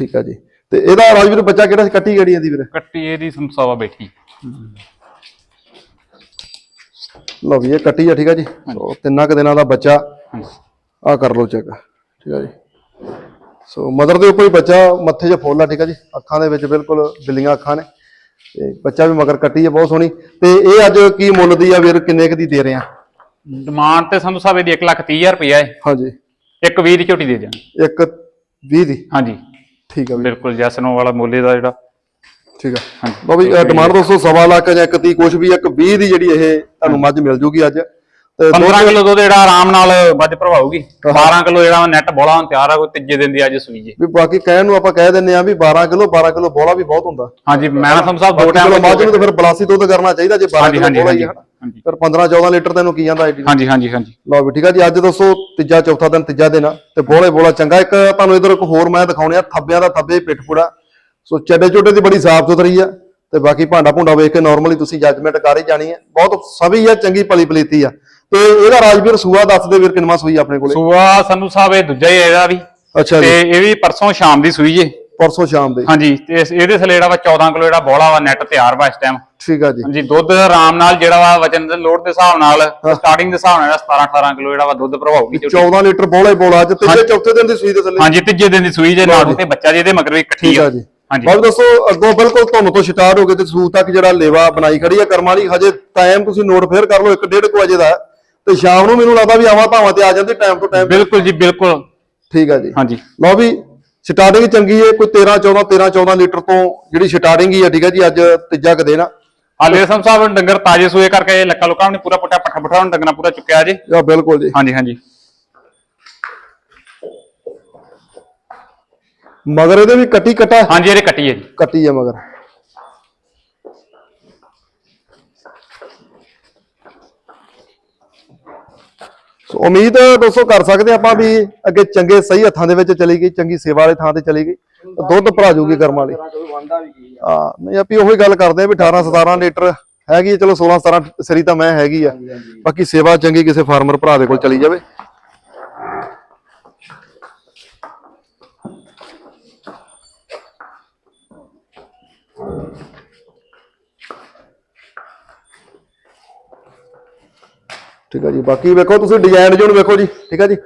ਠੀਕ ਆ ਜੀ। ਤੇ ਇਹਦਾ ਰਾਜਵੀਰ ਬੱਚਾ ਕਿਹੜਾ ਸੀ? ਕੱਟੀ ਗੜੀ ਦੀ ਵੀਰੇ? ਕੱਟੀ ਇਹਦੀ ਸਮਸਾਵਾ ਬੈਠੀ। ਲਓ ਵੀ ਇਹ ਕੱਟੀ ਆ ਠੀਕ ਆ ਜੀ। ਸੋ ਤਿੰਨਾਂ ਕੁ ਦਿਨਾਂ ਦਾ ਬੱਚਾ। ਹਾਂਜੀ। ਆ ਕਰ ਲਓ ਚੈੱਕ। ਠੀਕ ਆ ਜੀ। ਸੋ ਮਦਰ ਦੇ ਉੱਪਰ ਹੀ ਬੱਚਾ ਮੱਥੇ 'ਚ ਫੁੱਲ ਆ ਠੀਕ ਆ ਜੀ। ਅੱਖਾਂ ਦੇ ਵਿੱਚ ਬਿਲਕੁਲ ਬਿੱਲੀਆਂ ਅੱਖਾਂ ਨੇ। ਤੇ ਬੱਚਾ ਵੀ ਮਗਰ ਕੱਟੀ ਹੈ ਬਹੁਤ ਸੋਹਣੀ। ਤੇ ਇਹ ਅੱਜ ਕੀ ਮੁੱਲ ਦੀ ਆ ਵੀਰ? ਕਿੰਨੇ ਕੁ ਦੀ ਦੇ ਰਹੇ ਆ? ਡਿਮਾਂਡ ਤੇ ਸੰਧੂ ਸਾਹਿਬ ਇਹਦੀ 1 ਲੱਖ 30 ਹਜ਼ਾਰ ਰੁਪਇਆ ਹੈ। ਹਾਂਜੀ। ਇੱਕ 20 ਦੀ ਝੋਟੀ ਦੇ ਦਿਆਂ ਇੱਕ 20 ਦੀ? ਹਾਂਜੀ। ਠੀਕ ਆ ਵੀ ਬਿਲਕੁਲ ਜੈਸਨੋ ਵਾਲਾ ਮੋਲੇ ਦਾ ਜਿਹੜਾ। ਠੀਕ ਆ। ਹਾਂਜੀ। ਲਓ ਵੀ ਡਿਮਾਂਡ ਦੋਸਤੋ ਸਵਾ ਲੱਖ ਜਾਂ ਇੱਕ ਦੀ ਕੁਛ ਵੀ ਆ, ਇੱਕ 20 ਦੀ ਜਿਹੜੀ ਇਹ ਤੁਹਾਨੂੰ ਮੱਝ ਮਿਲ ਜੂਗੀ ਅੱਜ। 15 ਕਿਲੋ ਦੁੱਧ ਜਿਹੜਾ ਆਰਾਮ ਨਾਲ ਵੱਧ ਭਰਵਾਉਗੀ 12 ਕਿਲੋ ਜਿਹੜਾ ਨੈਟ ਬੋਲਾ ਹੁਣ ਤਿਆਰ ਆ ਕੋਈ ਤੀਜੇ ਦਿਨ ਦੀ ਅੱਜ ਸੂਈ ਜੇ। ਵੀ ਬਾਕੀ ਕਹਿਣ ਨੂੰ ਆਪਾਂ ਕਹਿ ਦਿੰਨੇ ਆ ਵੀ 12 ਕਿਲੋ 12 ਕਿਲੋ ਬੋਲਾ ਵੀ ਬਹੁਤ ਹੁੰਦਾ। ਹਾਂਜੀ ਮੈਂ ਨਾ ਸਾਹਿਬ ਦੋ ਟਾਈਮ ਮੱਝ ਨੂੰ ਤਾਂ ਫਿਰ ਬਲਾਸੀ ਦੁੱਧ ਕਰਨਾ ਚਾਹੀਦਾ ਜੇ 12 ਹਾਂਜੀ ਕਿਲੋ ਬੋਲਾ ਹੀ ਹਾਂਜੀ ਹੈ ਫਿਰ 15 14 ਲੀਟਰ ਤੈਨੂੰ ਕੀ ਜਾਂਦਾ ਆਈਡੀ ਹਾਂਜੀ ਹਾਂਜੀ ਹਾਂਜੀ। ਲਓ ਵੀ ਠੀਕ ਆ ਜੀ ਅੱਜ ਦੋਸਤੋ ਤੀਜਾ ਚੌਥਾ ਦਿਨ ਤੀਜਾ ਦਿਨ ਆ ਤੇ ਬੋਲੇ ਬੋਲਾ ਚੰਗਾ। ਇੱਕ ਤੁਹਾਨੂੰ ਇਧਰ ਇੱਕ ਹੋਰ ਮੈਂ ਦਿਖਾਉਣੇ ਆ ਥੱਬਿਆਂ ਦਾ ਥੱਬੇ ਪਿੱਠ ਪੂੜਾ। ਸੋ ਚੱਡੇ ਚੋਟੇ ਦੀ ਬੜੀ ਸਾਫ਼ ਸੁਥਰੀ ਆ ਤੇ ਬਾਕੀ ਭਾਂਡਾ ਭੁੰਡਾ ਵੇਖ ਕੇ ਨਾਰਮਲੀ ਤੁਸੀਂ ਜੱਜਮੈਂਟ ਕਰ ਹੀ ਜਾਣੀ ਹੈ ਬਹੁਤ ਸਭੀ ਆ ਚੰਗੀ ਭਲੀ ਪਲੀਤੀ ਆ। ਤੇ ਇਹਦਾ ਰਾਜਵੀਰ ਸੂਆ ਦੱਸ ਦੇ ਵੀਰ ਕਿੰਨਵਾ ਸੂਈ ਆਪਣੇ ਕੋਲੇ? ਸੂਆ ਸੰਧੂ ਸਾਹਿਬ ਇਹ ਦੂਜਾ ਹੀ ਹੈ ਇਹਦਾ ਵੀ। ਅੱਛਾ ਤੇ ਜੀ ਇਹ ਵੀ ਪਰਸੋਂ ਸ਼ਾਮ ਦੀ ਸੂਈ ਜੇ ਪਰਸੋਂ ਸ਼ਾਮ ਦੇ। ਹਾਂਜੀ ਤੇ ਇਸ- ਇਹਦੇ ਜਿਹੜਾ ਵਾ 14 ਕਿਲੋ ਜਿਹੜਾ ਬੋਲਾ ਵਾ ਨੈਟ ਤਿਆਰ ਵਾ ਇਸ ਟਾਈਮ ਠੀਕ ਆ ਜੀ। ਹਾਂਜੀ ਦੁੱਧ ਆਰਾਮ ਨਾਲ ਜਿਹੜਾ ਵਾ ਵਜਨ ਦੇ ਲੋਡ ਦੇ ਹਿਸਾਬ ਨਾਲ ਸਟਾਰਟਿੰਗ ਦੇ ਹਿਸਾਬ ਨਾਲ 17 18 ਕਿਲੋ ਜਿਹੜਾ ਵਾ ਦੁੱਧ ਭਰਵਾਉਗੀ ਝੋਟੀ। 14 ਲੀਟਰ ਬੋਲਾ ਬੋਲਾ ਅੱਜ ਤੀਜੇ ਚੌਥੇ ਦਿਨ ਦੀ ਸੂਈ ਦੇ ਥੱਲੇ। ਹਾਂਜੀ ਤੀਜੇ ਦਿਨ ਦੀ ਸੂਈ ਜੇ ਨਾੜੂ ਤੇ ਬੱਚਾ ਜਿਹਦੇ ਮਗਰ ਵੀ ਇਕੱਠੀ ਠੀਕ ਆ ਆ ਜੀ। ਹਾਂਜੀ। ਬਾਕੀ ਦੋਸਤੋ ਅੱਗੋਂ ਬਿਲਕੁਲ ਤੁਹਾਨੂੰ ਤੋਂ ਸਟਾਰਟ ਹੋ ਗਏ ਤੇ ਸੂਤ ਤੱਕ ਜਿਹੜਾ ਲੇਵਾ ਬਣਾਈ ਖੜੀ ਆ ਕਰਮਾਂ ਵਾਲੀ ਹਜੇ ਟਾਈਮ ਤੁਸੀਂ ਨੋਟ ਫੇਰ ਕਰ ਲਓ 1:30 ਵਜੇ ਦਾ। ਹੈ। ਤੇ ਸ਼ਾਮ ਨੂੰ ਮੈਨੂੰ ਲੱਗਦਾ ਵੀ ਆਵਾਂ ਧਾਵਾਂ ਤੇ ਆ ਜਾਂਦੇ ਟਾਈਮ ਤੋਂ ਟਾਈਮ ਬਿਲਕੁਲ ਜੀ ਬਿਲਕੁਲ। ਠੀਕ ਆ ਜੀ। ਹਾਂਜੀ। ਲਓ ਵੀ ਸਟਾਰਟਿੰਗ ਚੰਗੀ ਹੈ ਕੋਈ 13 14 13 14 ਲੀਟਰ ਤੋਂ ਜਿਹੜੀ ਸਟਾਰਟਿੰਗ ਹੀ ਆ ਠੀਕ ਹੈ ਜੀ ਅੱਜ ਤੀਜਾ ਕ ਦਿਨ ਆ। ਹਾਲੇ ਸਮ ਸਾਹਿਬ ਡੰਗਰ ਤਾਜੇ ਸੂਏ ਕਰਕੇ ਇਹ ਲੱਕਾ ਲੁਕਾ ਨੇ ਪੂਰਾ ਪੁੱਟਾ ਪੱਠਾ ਪੁੱਠਾ ਡੰਗਣਾ ਪੂਰਾ ਚੁੱਕਿਆ ਜੇ। ਆ ਬਿਲਕੁਲ ਜੀ। ਹਾਂਜੀ ਹਾਂਜੀ। ਮਗਰ ਇਹਦੇ ਵੀ ਕੱਟੀ ਕਟਾ ਹਾਂਜੀ ਇਹਦੇ ਕੱਟੀ ਹੈ ਜੀ। ਕੱਟੀ ਆ ਮਗਰ। ਸੋ ਉਮੀਦ ਦੋਸਤੋ ਕਰ ਸਕਦੇ ਆਪਾਂ ਵੀ ਅੱਗੇ ਚੰਗੇ ਸਹੀ ਹੱਥਾਂ ਦੇ ਵਿੱਚ ਚਲੀ ਗਈ ਚੰਗੀ ਸੇਵਾ ਵਾਲੇ ਥਾਂ ਤੇ ਚਲੀ ਗਈ। ਦੁੱਧ ਭਰਾ ਜੂਗੀ ਕਰਮ ਵਾਲੀ। ਆ ਨਹੀਂ ਆਪੀ ਉਹੀ ਗੱਲ ਕਰਦੇ ਆ ਵੀ 18 17 ਲੀਟਰ ਹੈਗੀ ਚਲੋ 16 17 ਸਰੀ ਤਾਂ ਮੈਂ ਹੈਗੀ ਆ। ਬਾਕੀ ਸੇਵਾ ਚੰਗੀ ਕਿਸੇ ਫਾਰਮਰ ਭਰਾ ਦੇ ਕੋਲ ਚਲੀ ਜਾਵੇ। ਠੀਕ ਹੈ ਜੀ ਬਾਕੀ ਵੇਖੋ ਤੁਸੀਂ ਡਿਜ਼ਾਈਨ ਜੋਨ ਵੇਖੋ ਜੀ ਠੀਕ ਹੈ ਜੀ।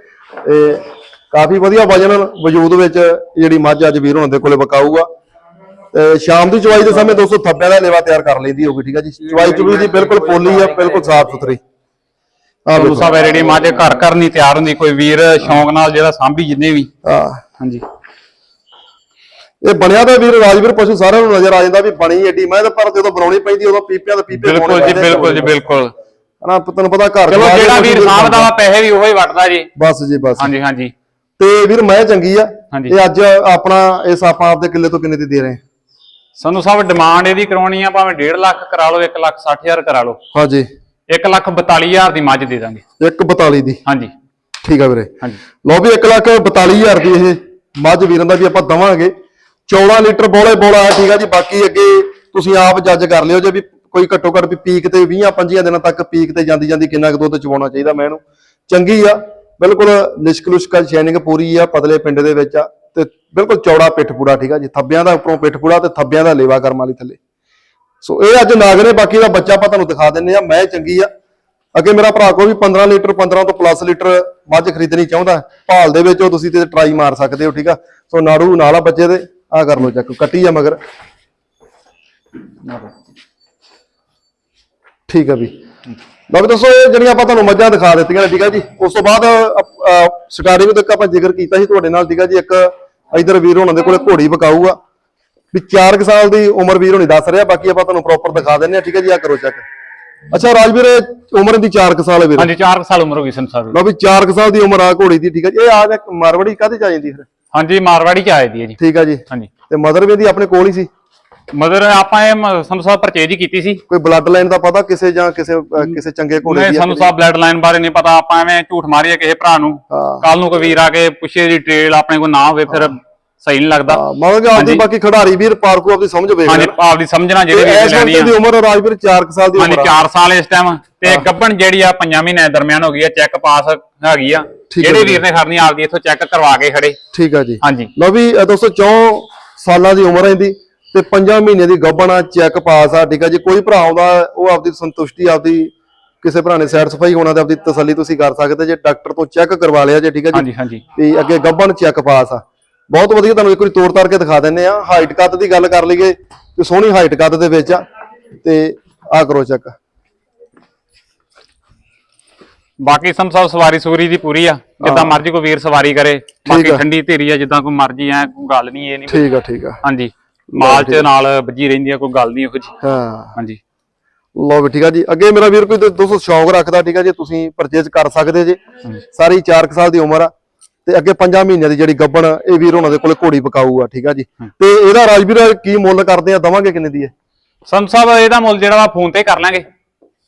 ਇਹ ਕਾਫੀ ਵਧੀਆ ਵਜਨ ਵਜੂਦ ਵਿੱਚ ਜਿਹੜੀ ਮੱਝ ਅੱਜ ਵੀਰ ਹੋਣ ਦੇ ਕੋਲੇ ਬਕਾਊ ਆ ਤੇ ਸ਼ਾਮ ਦੀ ਚਵਾਈ ਦੇ ਸਮੇਂ ਦੋਸਤੋ ਥੱਬਿਆਂ ਦਾ ਲੇਵਾ ਤਿਆਰ ਕਰ ਲੈਂਦੀ ਹੋਊਗੀ ਠੀਕ ਹੈ ਜੀ। ਚਵਾਈ ਚੁਈ ਦੀ ਬਿਲਕੁਲ ਪੋਲੀ ਆ ਬਿਲਕੁਲ ਸਾਫ਼ ਸੁਥਰੀ। ਸੰਧੂ ਵੇਖੋ। ਸਾਹਿਬ ਜਿਹੜੀ ਮੱਝ ਘਰ ਘਰ ਨਹੀਂ ਤਿਆਰ ਹੁੰਦੀ ਕੋਈ ਵੀਰ ਸ਼ੌਂਕ ਨਾਲ ਜਿਹੜਾ ਸਾਂਭੀ ਜਿੰਨੇ ਵੀ। ਆ ਹਾਂਜੀ। ਇਹ ਬਣਿਆ ਤਾਂ ਵੀਰ ਰਾਜਵੀਰ ਪਸ਼ੂ ਸਾਰਿਆਂ ਨੂੰ ਨਜ਼ਰ ਆ ਜਾਂਦਾ ਵੀ ਬਣੀ ਏਡੀ ਮੈਂ ਤਾਂ ਪਰ ਜਦੋਂ ਬਣਾਉਣੀ ਪੈਂਦੀ ਉਦੋਂ ਪੀਪਿਆਂ ਤੇ ਪੀਪੇ ਬਿਲਕੁਲ ਜੀ ਆ। ਬਿਲਕੁਲ ਜੀ ਬਿਲਕੁਲ। ਹਨਾ ਤੈਨੂੰ ਪਤਾ ਘਰ ਚਲੋ ਜਿਹੜਾ ਵੀਰ ਸਾਂਭਦਾ ਵਾ ਪੈਸੇ ਵੀ ਉਹੀ ਵਟਦਾ ਜੀ। ਬਸ ਜੀ ਬਸ। ਹਾਂਜੀ ਹਾਂਜੀ। ਤੇ ਵੀਰ ਮੈਂ ਚੰਗੀ ਆ। ਹਾਂਜੀ। ਤੇ ਅੱਜ ਆਪਣਾ ਇਸ ਆਪਾਂ ਆਪਦੇ ਕਿੱਲੇ ਤੋਂ ਕਿੰਨੇ ਦੀ ਦੇ ਰਹੇ? ਸੰਧੂ ਸਾਹਿਬ ਡਿਮਾਂਡ ਇਹਦੀ ਕਰਾਉਣੀ ਆ ਭਾਵੇਂ 1.5 ਲੱਖ ਕਰਾ ਲਓ 1 ਲੱਖ 60000 ਕਰਾ ਲਓ। ਹਾਂਜੀ 1 ਲੱਖ 42000 ਦੀ ਮੱਝ ਦੇ ਦਾਂਗੇ। 142 ਦੀ। ਹਾਂਜੀ। ਠੀਕ ਆ ਵੀਰੇ। ਹਾਂਜੀ। ਲਓ ਵੀ 1 ਲੱਖ 42000 ਦੀ ਇਹ ਮੱਝ ਵੀਰਾਂ ਦਾ ਵੀ ਆਪਾਂ ਦਵਾਂਗੇ। 14 ਲੀਟਰ ਬੋਲੇ ਬੋਲਾ ਠੀਕ ਆ ਜੀ। ਬਾਕੀ ਅੱਗੇ ਤੁਸੀਂ ਆਪ ਜੱਜ ਕਰ ਲਿਓ ਜੇ ਵੀ ਕੋਈ ਘੱਟੋ ਘੱਟ ਵੀ ਪੀਕ ਤੇ 20 25 ਦਿਨਾਂ ਤੱਕ ਪੀਕ ਤੇ ਜਾਂਦੀ ਜਾਂਦੀ ਕਿੰਨਾ ਕੁ ਦੁੱਧ ਚਵਾਉਣਾ ਚਾਹੀਦਾ ਮੈਂ ਇਹਨੂੰ ਚੰਗੀ ਆ, ਬਿਲਕੁਲ ਲਿਸ਼ਕ ਸ਼ੈਨਿੰਗ ਪੂਰੀ ਆ, ਪਤਲੇ ਪਿੰਡ ਦੇ ਵਿੱਚ ਆ, ਤੇ ਬਿਲਕੁਲ ਚੌੜਾ ਪਿੱਠ ਪੂੜਾ, ਠੀਕ ਆ ਜੀ। ਥੱਬਿਆਂ ਦਾ ਉੱਪਰੋਂ ਪਿੱਠ ਪੂੜਾ ਤੇ ਥੱਬਿਆਂ ਦਾ ਲੇਵਾ ਕਰਮ ਵਾਲੀ ਥੱਲੇ। ਸੋ ਇਹ ਅੱਜ ਨਾਗ ਨੇ, ਬਾਕੀ ਦਾ ਬੱਚਾ ਆਪਾਂ ਤੁਹਾਨੂੰ ਦਿਖਾ ਦਿੰਨੇ ਆ। ਮੈਂ ਚੰਗੀ ਆ। ਅੱਗੇ ਮੇਰਾ ਭਰਾ ਕੋਈ ਵੀ 15 ਲੀਟਰ 15 ਤੋਂ ਪਲੱਸ ਲੀਟਰ ਮੱਝ ਖਰੀਦਣੀ ਚਾਹੁੰਦਾ। ਭਾਲ ਦੇ ਵਿੱਚ ਉਹ ਤੁਸੀਂ ਤੇ ਟਰਾਈ ਮਾਰ ਸਕਦੇ ਹੋ, ਠੀਕ ਆ। ਸੋ ਨਾੜੂ ਨਾਲ ਆ ਬੱਚੇ ਦੇ। ਆ ਕਰ ਲਓ ਚੈੱਕ ਕੱਟੀ ਆ ਮਗਰ। ਠੀਕ ਆ ਵੀ। ਲਓ ਵੀ ਦੱਸੋ ਇਹ ਜਿਹੜੀਆਂ ਆਪਾਂ ਤੁਹਾਨੂੰ ਮੱਝਾਂ ਦਿਖਾ ਦਿੱਤੀਆਂ ਨੇ ਠੀਕ ਆ ਜੀ। ਉਸ ਤੋਂ ਬਾਅਦ ਸਟਾਰਟਿੰਗ ਤੱਕ ਆਪਾਂ ਜ਼ਿਕਰ ਕੀਤਾ ਸੀ ਤੁਹਾਡੇ ਨਾਲ ਠੀਕ ਆ ਜੀ। ਇੱਕ ਇਧਰ ਵੀਰ ਹੋਣਾ ਦੇ ਕੋਲੇ ਘੋੜੀ ਬਕਾਊ ਆ ਵੀ 4 ਸਾਲ ਦੀ ਉਮਰ ਵੀਰ ਹੋਣੀ ਦੱਸ ਰਿਹਾ ਬਾਕੀ ਆਪਾਂ ਤੁਹਾਨੂੰ ਪ੍ਰੋਪਰ ਦਿਖਾ ਦਿੰਨੇ ਆ ਠੀਕ ਆ ਜੀ। ਆ ਕਰੋ ਚੈੱਕ ਅੱਛਾ ਰਾਜਵੀਰ ਉਮਰ ਦੀ 4 ਸਾਲ ਹੈ ਵੀਰ। ਹਾਂਜੀ 4 ਸਾਲ ਉਮਰ ਹੋ ਗਈ ਦੀ। ਲਓ ਵੀ 4 ਸਾਲ ਦੀ ਉਮਰ ਆ ਘੋੜੀ ਦੀ ਠੀਕ ਆ ਜੀ। ਇਹ ਆ ਮਾਰਵੜੀ ਕਾਹਦੇ ਚ ਆ ਜਾਂਦੀ ਫਿਰ? ਹਾਂਜੀ ਮਾਰਵਾੜੀ ਚ ਆਏ ਦੀ ਹੈ ਜੀ। ਠੀਕ ਆ ਜੀ। ਹਾਂਜੀ। ਤੇ ਮਦਰ ਵੀ ਇਹਦੀ ਆਪਣੇ ਕੋਲ ਹੀ ਸੀ? ਮਦਰ ਆਪਾਂ ਇਹ ਮ- ਸੰਧੂ ਸਾਹਿਬ ਪਰਚੇਜ ਹੀ ਕੀਤੀ ਸੀ। ਕੋਈ ਬਲੱਡ ਲਾਈਨ ਦਾ ਪਤਾ ਕਿਸੇ ਜਾਂ ਕਿਸੇ ਅਹ, ਕਿਸੇ ਚੰਗੇ ਘੋੜੇ ਨਹੀਂ ਦੀ ਆ ਸੰਧੂ ਸਾਹਿਬ ਬਲੱਡ ਲਾਈਨ ਬਾਰੇ ਨਹੀਂ ਪਤਾ। ਆਪਾਂ ਐਵੇਂ ਝੂਠ ਮਾਰੀਏ ਕਿਸੇ ਭਰਾ ਨੂੰ। ਹਾਂ। ਕੱਲ ਨੂੰ ਕੋਈ ਵੀਰ ਆ ਕੇ ਪੁੱਛੇ ਦੀ ਟ੍ਰੇਲ ਆਪਣੇ ਕੋਲ ਨਾ ਹੋਵੇ ਫਿਰ ਸਹੀ ਨਹੀਂ ਲੱਗਦਾ। ਮਤਲਬ ਕਿ ਆਪਦੀ ਬਾਕੀ ਖਿਡਾਰੀ ਵੀਰ ਪਾਰਕੂ ਆਪਦੀ ਸਮਝ ਵੇਖ ਹਾਂਜੀ ਲੈਣ। ਆਪਦੀ ਸਮਝਣਾ ਤੇ ਜਿਹੜੇ ਇਸ ਲੈਣੀ ਵਕਤ ਦੀ ਉਮਰ ਰਾਜਵੀਰ 4 ਸਾਲ ਦੀ ਹਾਂਜੀ ਉਮਰ ਆ। 4 ਸਾਲ ਇਸ ਟਾਈਮ ਤੇ ਗੱਬਣ ਜਿਹੜੀ ਆ 5 ਮਹੀਨੇ ਦਰਮਿਆਨ ਹੋ ਗਈ ਆ ਚੈੱਕ ਪਾਸ ਹੈਗੀ ਆ। ਠੀਕ ਹੈ ਜਿਹੜੇ। ਵੀਰ ਨੇ ਖੜਨੀ ਆਪਦੀ ਇੱਥੋਂ ਚੈੱਕ ਕਰਵਾ ਕੇ ਖੜੇ। ਠੀਕ ਆ ਜੀ। ਹਾਂਜੀ। ਲਓ ਵੀ ਦੋਸਤੋ 4 ਸਾਲਾਂ ਦੀ ਉਮਰ ਹੈ ਇਹਦੀ। ਤੇ 5 ਮਹੀਨੇ ਦੀ ਗੱਭਣਾ ਚੈੱਕ ਪਾਸ ਆ ਠੀਕ ਆ ਜੀ। ਕੋਈ ਭਰਾ ਆਉਂਦਾ ਉਹ ਆਪਦੀ ਸੰਤੁਸ਼ਟੀ ਆਪਦੀ ਕਿਸੇ ਭਰਾ ਨੇ ਸਾਈਡ ਸਫ਼ਾਈ ਹੋਣਾ ਤੇ ਆਪਦੀ ਤਸੱਲੀ ਤੁਸੀਂ ਕਰ ਸਕਦੇ ਜੇ। ਡਾਕਟਰ ਤੋਂ ਚੈੱਕ ਕਰਵਾ ਲਿਆ ਜੇ ਠੀਕ ਆ ਜੀ। ਹਾਂਜੀ ਹਾਂਜੀ। ਤੇ ਅੱਗੇ ਗੱਭਣ ਚੈੱਕ ਪਾਸ ਆ। ਬਹੁਤ ਵਧੀਆ ਤੁਹਾਨੂੰ ਇੱਕ ਵਾਰੀ ਤੋੜ ਤਾਰ ਕੇ ਦਿਖਾ ਦਿੰਨੇ ਆ। ਹਾਈਟ ਕੱਦ ਦੀ ਗੱਲ ਕਰ ਲਈਏ ਤੇ ਸੋਹਣੀ ਹਾਈਟ ਕੱਦ ਦੇ ਵਿੱਚ ਆ। ਤੇ ਆ ਕਰੋ ਚੈੱਕ ਬਾਕੀ ਸਾਹਿਬ ਸਵਾਰੀ ਸੂਰੀ ਦੀ ਪੂਰੀ ਆ। ਜਿੱਦਾਂ ਮਰਜ਼ੀ ਕੋਈ ਵੀਰ ਸਵਾਰੀ ਕਰੇ। ਬਾਕੀ। ਠੰਡੀ ਧੀਰੀ ਆ ਜਿੱਦਾਂ ਕੋਈ ਮਰਜ਼ੀ ਐ ਕੋਈ ਗੱਲ ਨਹੀਂ ਇਹ ਨਹੀਂ ਠੀਕ ਆ ਠੀਕ ਆ। ਹਾਂਜੀ। ਮਾਲ ਚ ਨਾਲ ਵੱਜੀ ਰਹਿੰਦੀ ਆ ਕੋਈ ਗੱਲ ਨਹੀਂ ਇਹੋ ਜੀ ਹਾਂ। ਹਾਂਜੀ। ਲਓ ਵੀ ਠੀਕ ਆ ਜੀ। ਅੱਗੇ ਮੇਰਾ ਵੀਰ ਕੋਈ ਦੋ- ਦੋਸਤੋ ਸ਼ੌਂਕ ਰੱਖਦਾ ਠੀਕ ਆ ਜੀ ਤੁਸੀਂ ਪਰਚੇਜ਼ ਕਰ ਸਕਦੇ ਜੇ। ਸਾਰੀ 4 ਸਾਲ ਦੀ ਉਮਰ ਆ। ਤੇ ਅੱਗੇ 5 ਮਹੀਨਿਆਂ ਦੀ ਜਿਹੜੀ ਗੱਬਣ ਇਹ ਵੀਰ ਉਹਨਾਂ ਦੇ ਕੋਲੇ ਘੋੜੀ ਪਕਾਊ ਆ ਠੀਕ ਆ ਜੀ। ਤੇ ਇਹਦਾ ਰਾਜਵੀਰ ਕੀ ਮੁੱਲ ਕਰਦੇ ਆ ਦਵਾਂਗੇ ਕਿੰਨੇ ਦੀ ਹੈ ਸੰਤ ਸਾਹਿਬ ਇਹਦਾ ਮੁੱਲ ਜਿਹੜਾ ਵਾ ਫੋਨ ਤੇ ਕਰ ਲਾਂਗੇ।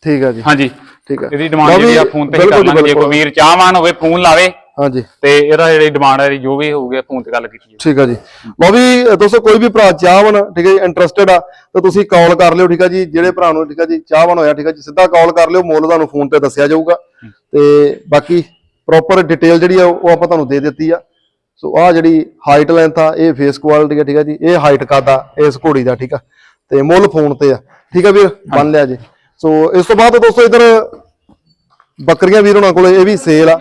ਠੀਕ ਆ ਜੀ। ਹਾਂਜੀ। ਠੀਕ ਆ। ਇਹਦੀ ਡਿਮਾਂਡ ਜਿਹੜੀ ਆ ਫੋਨ ਤੇ ਹੀ ਕਰ ਲਾਂਗੇ। ਜੇ ਕੋਈ। ਵੀਰ ਚਾਹਵਾਨ ਹੋਵੇ ਫੋਨ ਲਾਵੇ। ਹਾਂਜੀ। ਤੇ ਇਹਦਾ ਜਿਹੜੀ ਡਿਮਾਂਡ ਹੈ ਜੋ ਵੀ ਹੋਊਗਾ ਫੋਨ ਤੇ ਗੱਲ ਕੀਤੀ ਠੀਕ ਆ ਜੀ। ਲਓ ਵੀ ਦੋਸਤੋ ਕੋਈ ਵੀ ਭਰਾ ਚਾਹਵਨ ਠੀਕ ਹੈ ਇੰਟਰਸਟਿਡ ਆ ਤਾਂ ਤੁਸੀਂ ਕਾਲ ਕਰ ਲਿਓ ਠੀਕ ਆ ਜੀ। ਜਿਹੜੇ ਭਰਾ ਨੂੰ ਠੀਕ ਆ ਜੀ ਚਾਹਵਨ ਹੋਇਆ ਠੀਕ ਆ ਜੀ ਸਿੱਧਾ ਕਾਲ ਕਰ ਲਿਓ ਮੁੱਲ ਤੁਹਾਨੂੰ ਫੋਨ ਤੇ ਦੱਸਿਆ ਜਾਊਗਾ। ਤੇ ਬਾਕੀ ਪ੍ਰੋਪਰ ਡਿਟੇਲ ਜਿਹੜੀ ਆ ਉਹ ਆਪਾਂ ਤੁਹਾਨੂੰ ਦੇ ਦਿੱਤੀ ਆ। ਸੋ ਆ ਜਿਹੜੀ ਹਾਈਟ ਲੈਂਥ ਆ ਇਹ ਫੇਸ ਕੁਆਲਿਟੀ ਆ ਠੀਕ ਆ ਜੀ ਇਹ ਹਾਈਟ ਕੱਦ ਇਸ ਘੋੜੀ ਦਾ ਠੀਕ ਆ। ਤੇ ਮੁੱਲ ਫੋਨ ਤੇ ਆ ਠੀਕ ਆ ਵੀਰ ਬੰਨ ਲਿਆ ਜੀ। ਸੋ ਇਸ ਤੋਂ ਬਾਅਦ ਦੋਸਤੋ ਇਧਰ ਬੱਕਰੀਆਂ ਵੀਰ ਹੋਣਾ ਕੋਲੇ ਇਹ ਵੀ ਸੇਲ ਆ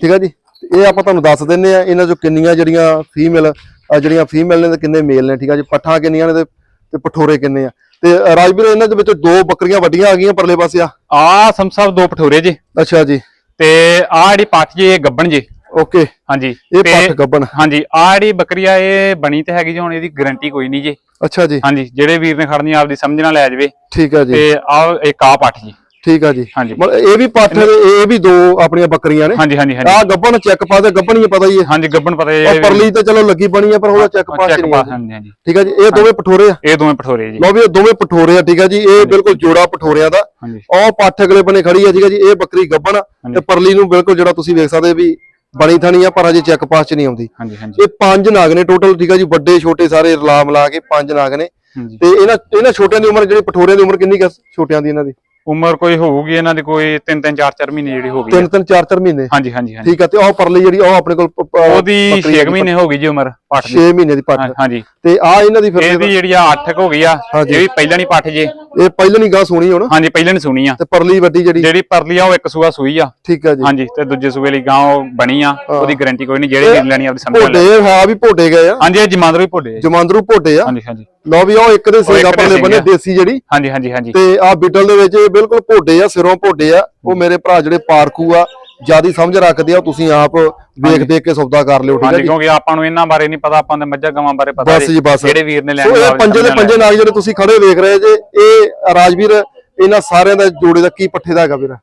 ਠੀਕ ਆ ਜੀ। ਇਹ ਆਪਾਂ ਤੁਹਾਨੂੰ ਦੱਸ ਦਿੰਨੇ ਆ ਇਹਨਾਂ ਚੋਂ ਕਿੰਨੀਆਂ ਜਿਹੜੀਆਂ ਫੀਮੇਲ ਜਿਹੜੀਆਂ ਫੀਮੇਲ ਨੇ ਤੇ ਕਿੰਨੇ ਮੇਲ ਨੇ ਠੀਕ ਆ ਜੀ? ਪੱਠਾਂ ਕਿੰਨੀਆਂ ਨੇ ਤੇ ਤੇ ਪਠੋਰੇ ਕਿੰਨੇ ਆ? ਤੇ ਰਾਜਵੀਰ ਇਹਨਾਂ ਦੇ ਵਿੱਚ ਦੋ ਬੱਕਰੀਆਂ ਵੱਡੀਆਂ ਆ ਗਈਆਂ ਪਰਲੇ ਪਾਸੇ ਆ? ਆ ਸੰਤ ਸਾਹਿਬ ਦੋ ਪਠੋਰੇ ਜੀ। ਅੱਛਾ ਜੀ। ਤੇ ਆ ਜਿਹੜੀ ਪੱਠ ਜੀ ਇਹ ਗੱਬਣ ਜੀ। ਓਕੇ। ਹਾਂਜੀ। ਇਹ ਪੱਠ ਗੱਬਣ। ਹਾਂਜੀ ਆ ਜਿਹੜੀ ਬੱਕਰੀ ਆ ਇਹ ਬਣੀ ਤੇ ਹੈਗੀ ਜੀ ਹੁਣ ਇਹਦੀ ਗਾਰੰਟੀ ਕੋਈ ਨਹੀਂ ਜੀ। ਅੱਛਾ ਜੀ। ਹਾਂਜੀ ਜਿਹੜੇ ਵੀਰ ਨੇ ਖੜਨੀ ਆਪਦੀ ਸਮਝ ਨਾਲ ਲੈ ਜਾਵੇ। ਠੀਕ ਆ ਜੀ। ਤੇ ਆ ਇੱਕ ਆ ਪੱਠ ਜੀ। ਠੀਕ ਆ ਜੀ। ਹਾਂਜੀ। ਮਤਲਬ ਇਹ ਵੀ ਪੱਠ ਇਹ ਵੀ ਦੋ ਆਪਣੀਆਂ ਬੱਕਰੀਆਂ ਨੇ। ਹਾਂਜੀ ਹਾਂਜੀ ਹਾਂਜੀ। ਆ ਗੱਬਣ ਚੈੱਕ ਪਾ ਦੇ ਗੱਬਣ ਹੀ ਪਤਾ ਹੀ ਹੈ ਹਾਂਜੀ ਗੱਬਣ ਪਤਾ ਉਹ ਪਰਲੀ ਤੇ ਚਲੋ ਲੱਗੀ ਬਣੀ ਆ ਪਰ ਉਹਦਾ ਚੈੱਕ ਪਾਸ ਨਹੀਂ ਹਾਂਜੀ ਹਾਂਜੀ। ਠੀਕ ਆ ਜੀ ਇਹ ਦੋਵੇਂ ਪਠੋਰੇ ਆ। ਇਹ ਦੋਵੇਂ ਪਠੋਰੇ ਜੀ। ਲਓ ਵੀ ਇਹ ਦੋਵੇਂ ਪਠੋਰੇ ਆ ਠੀਕ ਆ ਜੀ ਇਹ ਬਿਲਕੁਲ ਜੋੜਾ ਪਠੋਰਿਆਂ ਦਾ। ਉਹ ਪੱਠ ਅਗਲੇ ਬੰਨੇ ਖੜੀ ਆ ਠੀਕ ਆ ਜੀ ਇਹ ਬੱਕਰੀ ਗੱਬਣ ਤੇ ਪਰਲੀ ਨੂੰ ਬਿਲਕੁਲ ਜਿਹੜਾ ਤੁਸੀਂ ਵੇਖ ਸਕਦੇ ਵੀ ਬਣੀ ਥਣੀ ਆ ਪਰ ਅਜੇ ਚੈੱਕ ਪਾਸ ਚ ਨਹੀਂ ਆਉਂਦੀ। ਹਾਂਜੀ ਹਾਂਜੀ। ਇਹ ਪੰਜ ਨਾਗ ਨੇ ਟੋਟਲ ਠੀਕ ਆ ਜੀ ਵੱਡੇ ਛੋਟੇ ਸਾਰੇ ਰਲਾ ਮਿਲਾ ਕੇ ਪੰਜ ਨਾਗ ਨੇ। ਤੇ ਇਹਨਾਂ ਇਹਨਾਂ ਛੋਟਿਆਂ ਦੀ ਉਮਰ ਜਿਹੜੀ ਪਠੋਰਿਆਂ ਦੀ ਉਮਰ ਕਿੰਨੀ ਕੁ ਛੋਟਿਆਂ ਦੀ ਇਹਨਾਂ ਦੀ? ਉਮਰ ਕੋਈ ਹੋਊਗੀ ਇਹਨਾਂ ਦੀ ਕੋਈ 3 3 4 4 ਮਹੀਨੇ ਜਿਹੜੀ ਹੋ ਗਈ ਤਿੰਨ ਤਿੰਨ ਚਾਰ ਚਾਰ ਮਹੀਨੇ? ਹਾਂਜੀ ਹਾਂਜੀ ਹਾਂਜੀ। ਠੀਕ ਆ ਤੇ ਉਹ ਪਰਲੀ ਜਿਹੜੀ ਉਹ ਆਪਣੇ ਕੋਲ ਉਹਦੀ ਬੱਕਰੀ 6 ਮਹੀਨੇ ਹੋ ਗਈ ਜੀ ਉਮਰ। ਪੱਠ ਦੀ। 6 ਮਹੀਨੇ ਦੀ ਪੱਠ। ਹਾਂ- ਹਾਂਜੀ। ਤੇ ਆ ਇਹਨਾਂ ਦੀ ਫਿਰ ਇਹਦੀ ਜਿਹੜੀ ਆ 8 ਹੋ ਗਈ ਆ ਹਾਂਜੀ। ਇਹ ਵੀ ਪਹਿਲਾਂ ਨਹੀਂ ਪੱਠ ਜੇ। ਇਹ ਪਹਿਲਾਂ ਨਹੀਂ ਗਾਂ ਸੋਣੀ ਹੁਣ। ਹਾਂਜੀ ਪਹਿਲਾਂ ਨਹੀਂ ਸੁਣੀ ਆ। ਤੇ ਪਰਲੀ ਵੱਡੀ ਜਿਹੜੀ ਜਿਹੜੀ ਪਰਲੀ ਆ ਉਹ ਇੱਕ ਸੂਆ ਸੂਈ ਆ। ਠੀਕ ਆ ਜੀ। ਹਾਂਜੀ ਤੇ ਦੂਜੇ ਸੂਏ ਲਈ ਗਾਂ ਉਹ ਬਣੀ ਆ। ਉਹਦੀ ਗਾਰੰਟੀ ਕੋਈ ਨਹੀਂ ਜਿਹੜੇ ਵੀ ਲੈਣੀ ਆਪਦੀ ਸਮਝ ਲੈ ਭੋਡੇ ਹਾਂ ਵੀ ਭੋਡੇ ਗਏ ਆ। ਹਾਂਜੀ ਇਹ ਜਮਾਂਦਰੂ ਹੀ ਭੋਡੇ ਆ। ਜਮਾਂਦਰੂ ਭੋਡੇ ਆ। ਹਾਂਜੀ ਹਾਂਜੀ। ਲਓ ਵੀ ਉਹ ਇੱਕ ਦੇ ਸਿੰਘ ਇੱਕ ਦੇ ਪਰਲੇ ਸਿੰਘ ਬੰਨੇ ਆ। ਦੇਸੀ ਜਿਹੜੀ। ਹਾਂਜੀ ਹਾਂਜੀ ਹਾਂਜੀ। ਤੇ ਆ ਬਿਟਲ ਦੇ ਵਿੱਚ ਇਹ ਬਿਲਕੁਲ ਭੋਡੇ ਆ ਸਿਰੋਂ ਭੋਡੇ ਆ। ਉਹ ਮੇਰੇ ਭਰਾ ਜਿਹੜੇ ਪਾਰਕੂ ਆ ਜਿਆਦੀ ਸਮਝ ਰੱਖਦੇ ਆ ਤੁਸੀਂ ਆਪ ਵੇਖ ਦੇਖ ਕੇ ਸੌਦਾ ਕਰ ਲਿਓ ਠੀਕ ਹੈ ਹਾਂਜੀ ਜੀ? ਕਿਉਂਕਿ ਆਪਾਂ ਨੂੰ ਇਹਨਾਂ ਬਾਰੇ ਨਹੀਂ ਪਤਾ ਆਪਾਂ ਦੇ ਮੱਝਾਂ ਗਾਵਾਂ ਬਾਰੇ ਪਤਾ ਬਸ ਜੀ ਬਸ। ਜਿਹੜੇ ਵੀਰ ਨੇ ਸੋ ਲੈਣੀ ਇਹ ਪੰਜੇ ਦੇ ਪੰਜੇ ਨਾਗ ਜਿਹੜੇ ਤੁਸੀਂ ਖੜੇ ਵੇਖ ਰਹੇ ਜੇ ਇਹ ਰਾਜਵੀਰ ਇਹਨਾਂ ਸਾਰਿਆਂ ਦਾ ਜੋੜੇ ਦਾ ਕੀ ਪੱਠੇ ਦਾ ਹੈਗਾ ਵੀਰ?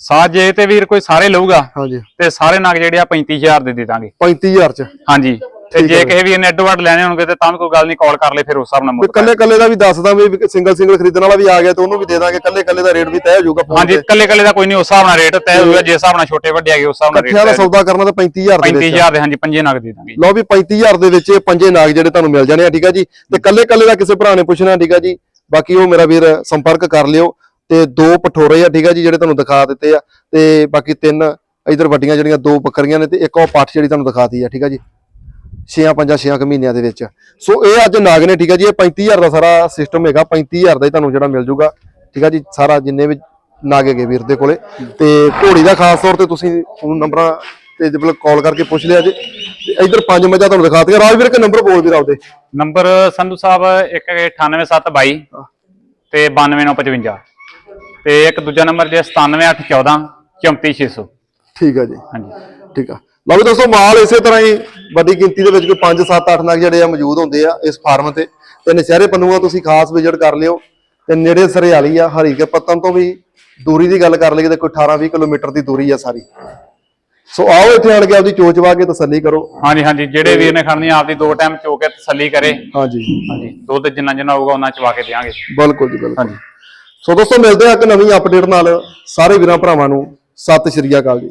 ਸਾਜ ਤੇ ਵੀਰ ਕੋਈ ਸਾਰੇ ਲਊਗਾ ਹਾਂਜੀ। ਤੇ ਸਾਰੇ ਨਗ ਜਿਹੜੇ ਆ 35000 ਦੇ ਦੇ ਦਾਂਗੇ। 35000 ਚ? ਹਾਂਜੀ। ਤੇ ਜੇ ਕਿਸੇ ਵੀਰ ਨੇ ਐਡਵਾਂਟ ਲੈਣੇ ਹੋਣਗੇ ਤੇ ਤਾਂ ਵੀ ਕੋਈ ਗੱਲ ਨਹੀਂ ਕਾਲ ਕਰ ਲੈ ਫਿਰ ਉਸ ਹਿਸਾਬ ਨਾਲ ਵੀ ਮੁੱਲ ਕੱਲੇ ਕੱਲੇ ਦਾ ਵੀ ਦੱਸਦਾ ਵੀ ਸਿੰਗਲ ਸਿੰਗਲ ਖਰੀਦਣ ਵਾਲਾ ਵੀ ਆ ਗਿਆ ਤੇ ਉਹਨੂੰ ਵੀ ਦੇ ਦਾਂਗੇ ਕੱਲੇ ਕੱਲੇ ਦਾ ਰੇਟ ਵੀ ਤੈਅ ਹੋ ਜਾਊਗਾ ਹਾਂਜੀ ਕੱਲੇ ਕੱਲੇ ਦਾ ਕੋਈ ਨਹੀਂ ਉਸ ਹਿਸਾਬ ਨਾਲ ਰੇਟ ਤੈਅ ਹੋਊਗਾ ਜੇ ਹਿਸਾਬ ਨਾਲ ਛੋਟੇ ਵੱਡੇ ਹੈਗੇ ਉਸ ਹਿਸਾਬ ਨਾਲ ਇਕੱਠਿਆਂ ਦਾ ਰੇਟ ਸੌਦਾ ਕਰਨਾ ਤਾਂ 35000 ਦੇ ਵਿੱਚ 35000 ਦੇ ਹਾਂਜੀ ਪੰਜੇ ਨਗ ਦੇ ਦਾਂਗੇ ਲਓ ਵੀ 35000 ਦੇ ਵਿੱਚ ਇਹ ਪੰਜੇ ਨਾਗ ਜਿਹੜੇ ਤੁਹਾਨੂੰ ਮਿਲ ਜਾਣੇ ਆ ਠੀਕ ਆ ਜੀ? ਤੇ ਕੱਲੇ ਕੱਲੇ ਦਾ ਕਿਸੇ ਭਰਾ ਨੇ ਪੁੱਛਣਾ ਠੀਕ ਆ ਜੀ? ਬਾਕੀ ਉਹ ਮੇਰਾ ਵੀਰ ਸੰਪਰਕ ਕਰ ਲਿਓ। ਤੇ ਦੋ ਪਠੋਰੇ ਆ ਠੀਕ ਆ ਜੀ ਜਿਹੜੇ ਤੁਹਾਨੂੰ ਦਿਖਾ ਦਿੱਤੇ ਆ। ਤੇ ਬਾਕੀ ਤਿੰਨ ਇਧਰ ਵੱਡੀਆਂ ਜਿਹੜੀਆਂ ਦੋ ਬੱਕਰੀਆਂ ਨੇ ਤੇ ਇੱਕ ਉਹ ਪੱਠ ਜਿਹੜੀ ਤੁਹਾਨੂੰ ਦਿਖਾਤੀ ਆ ਠੀਕ ਆ ਜੀ? 6 5 6 ਮਹੀਨਿਆਂ ਦੇ ਵਿੱਚ। ਸੋ ਇਹ ਅੱਜ ਨਾਗ ਨੇ ਠੀਕ ਆ ਜੀ ਇਹ 35000 ਦਾ ਸਾਰਾ ਸਿਸਟਮ ਹੈਗਾ 35000 ਦਾ ਹੀ ਤੁਹਾਨੂੰ ਜਿਹੜਾ ਮਿਲ ਜੂਗਾ। ਠੀਕ ਆ ਜੀ ਸਾਰਾ ਜਿੰਨੇ ਵੀ ਨਾਗ ਹੈਗੇ ਵੀਰ ਦੇ ਕੋਲੇ। ਤੇ ਘੋੜੀ ਦਾ ਖਾਸ ਤੌਰ ਤੇ ਤੁਸੀਂ ਫੋਨ ਨੰਬਰਾਂ ਤੇ ਜਬਲ ਕਾਲ ਕਰਕੇ ਪੁੱਛ ਲਿਆ ਜੀ। ਤੇ ਇਧਰ ਪੰਜ ਮੱਝਾਂ ਤੁਹਾਨੂੰ ਦਿਖਾਤੀਆਂ ਰਾਜਵੀਰ ਕੇ ਨੰਬਰ ਬੋਲ ਵੀਰ ਆਪਦੇ। ਨੰਬਰ ਸੰਧੂ ਸਾਹਿਬ 198722 ਤੇ 92955 ਤੇ ਇੱਕ ਦੂਜਾ ਨੰਬਰ ਜੇ 97814 34600 ਠੀਕ ਆ ਜੀ। ਹਾਂਜੀ। ਠੀਕ ਆ। ਲਓ ਵੀ ਦੋਸਤੋ ਮਾਲ ਇਸੇ ਤਰ੍ਹਾਂ ਹੀ ਵੱਡੀ ਗਿਣਤੀ ਦੇ ਵਿੱਚ ਕੋਈ 5 7 8 ਨਗ ਜਿਹੜੇ ਆ ਮੌਜੂਦ ਹੁੰਦੇ ਆ ਇਸ ਫਾਰਮ ਤੇ। ਤੇ ਨਸ਼ਹਿਰੇ ਪੰਨੂਆ ਤੁਸੀਂ ਖਾਸ ਵਿਜ਼ਿਟ ਕਰ ਲਿਓ। ਤੇ ਨੇੜੇ ਸਰਿਆਲੀ ਆ ਹਰੀਕੇ ਪੱਤਨ ਤੋਂ ਵੀ ਦੂਰੀ ਦੀ ਗੱਲ ਕਰ ਲਈਏ ਤੇ ਕੋਈ 18 20 ਕਿਲੋਮੀਟਰ ਦੀ ਦੂਰੀ ਆ ਸਾਰੀ। ਸੋ ਆਓ ਇੱਥੇ ਆਣ ਕੇ ਆਪਦੀ ਚੋਚ ਵਾ ਕੇ ਤਸੱਲੀ ਕਰੋ। ਹਾਂਜੀ ਹਾਂਜੀ ਜਿਹੜੇ ਵੀਰ ਨੇ ਖੜਨੀ ਆਪਦੀ ਦੋ ਟਾਈਮ ਚੋ ਕੇ ਤਸੱਲੀ ਕਰੇ। ਹਾਂਜੀ। ਹਾਂਜੀ ਦੁੱਧ ਜਿੰਨਾ ਜਿੰਨਾ ਹੋਊਗਾ ਉਹਨਾਂ ਚਵਾ ਕੇ ਦੇਵਾਂਗੇ ਬਿਲਕੁਲ ਜੀ ਬਿਲਕੁਲ। ਹਾਂਜੀ। ਸੋ ਦੋਸਤੋ ਮਿਲਦੇ ਆ ਇੱਕ ਨਵੀਂ ਅਪਡੇਟ ਨਾਲ। ਸਾਰੇ ਵੀਰਾਂ ਭਰਾਵਾਂ ਨੂੰ ਸਤਿ ਸ਼੍ਰੀ ਅਕਾਲ ਜੀ।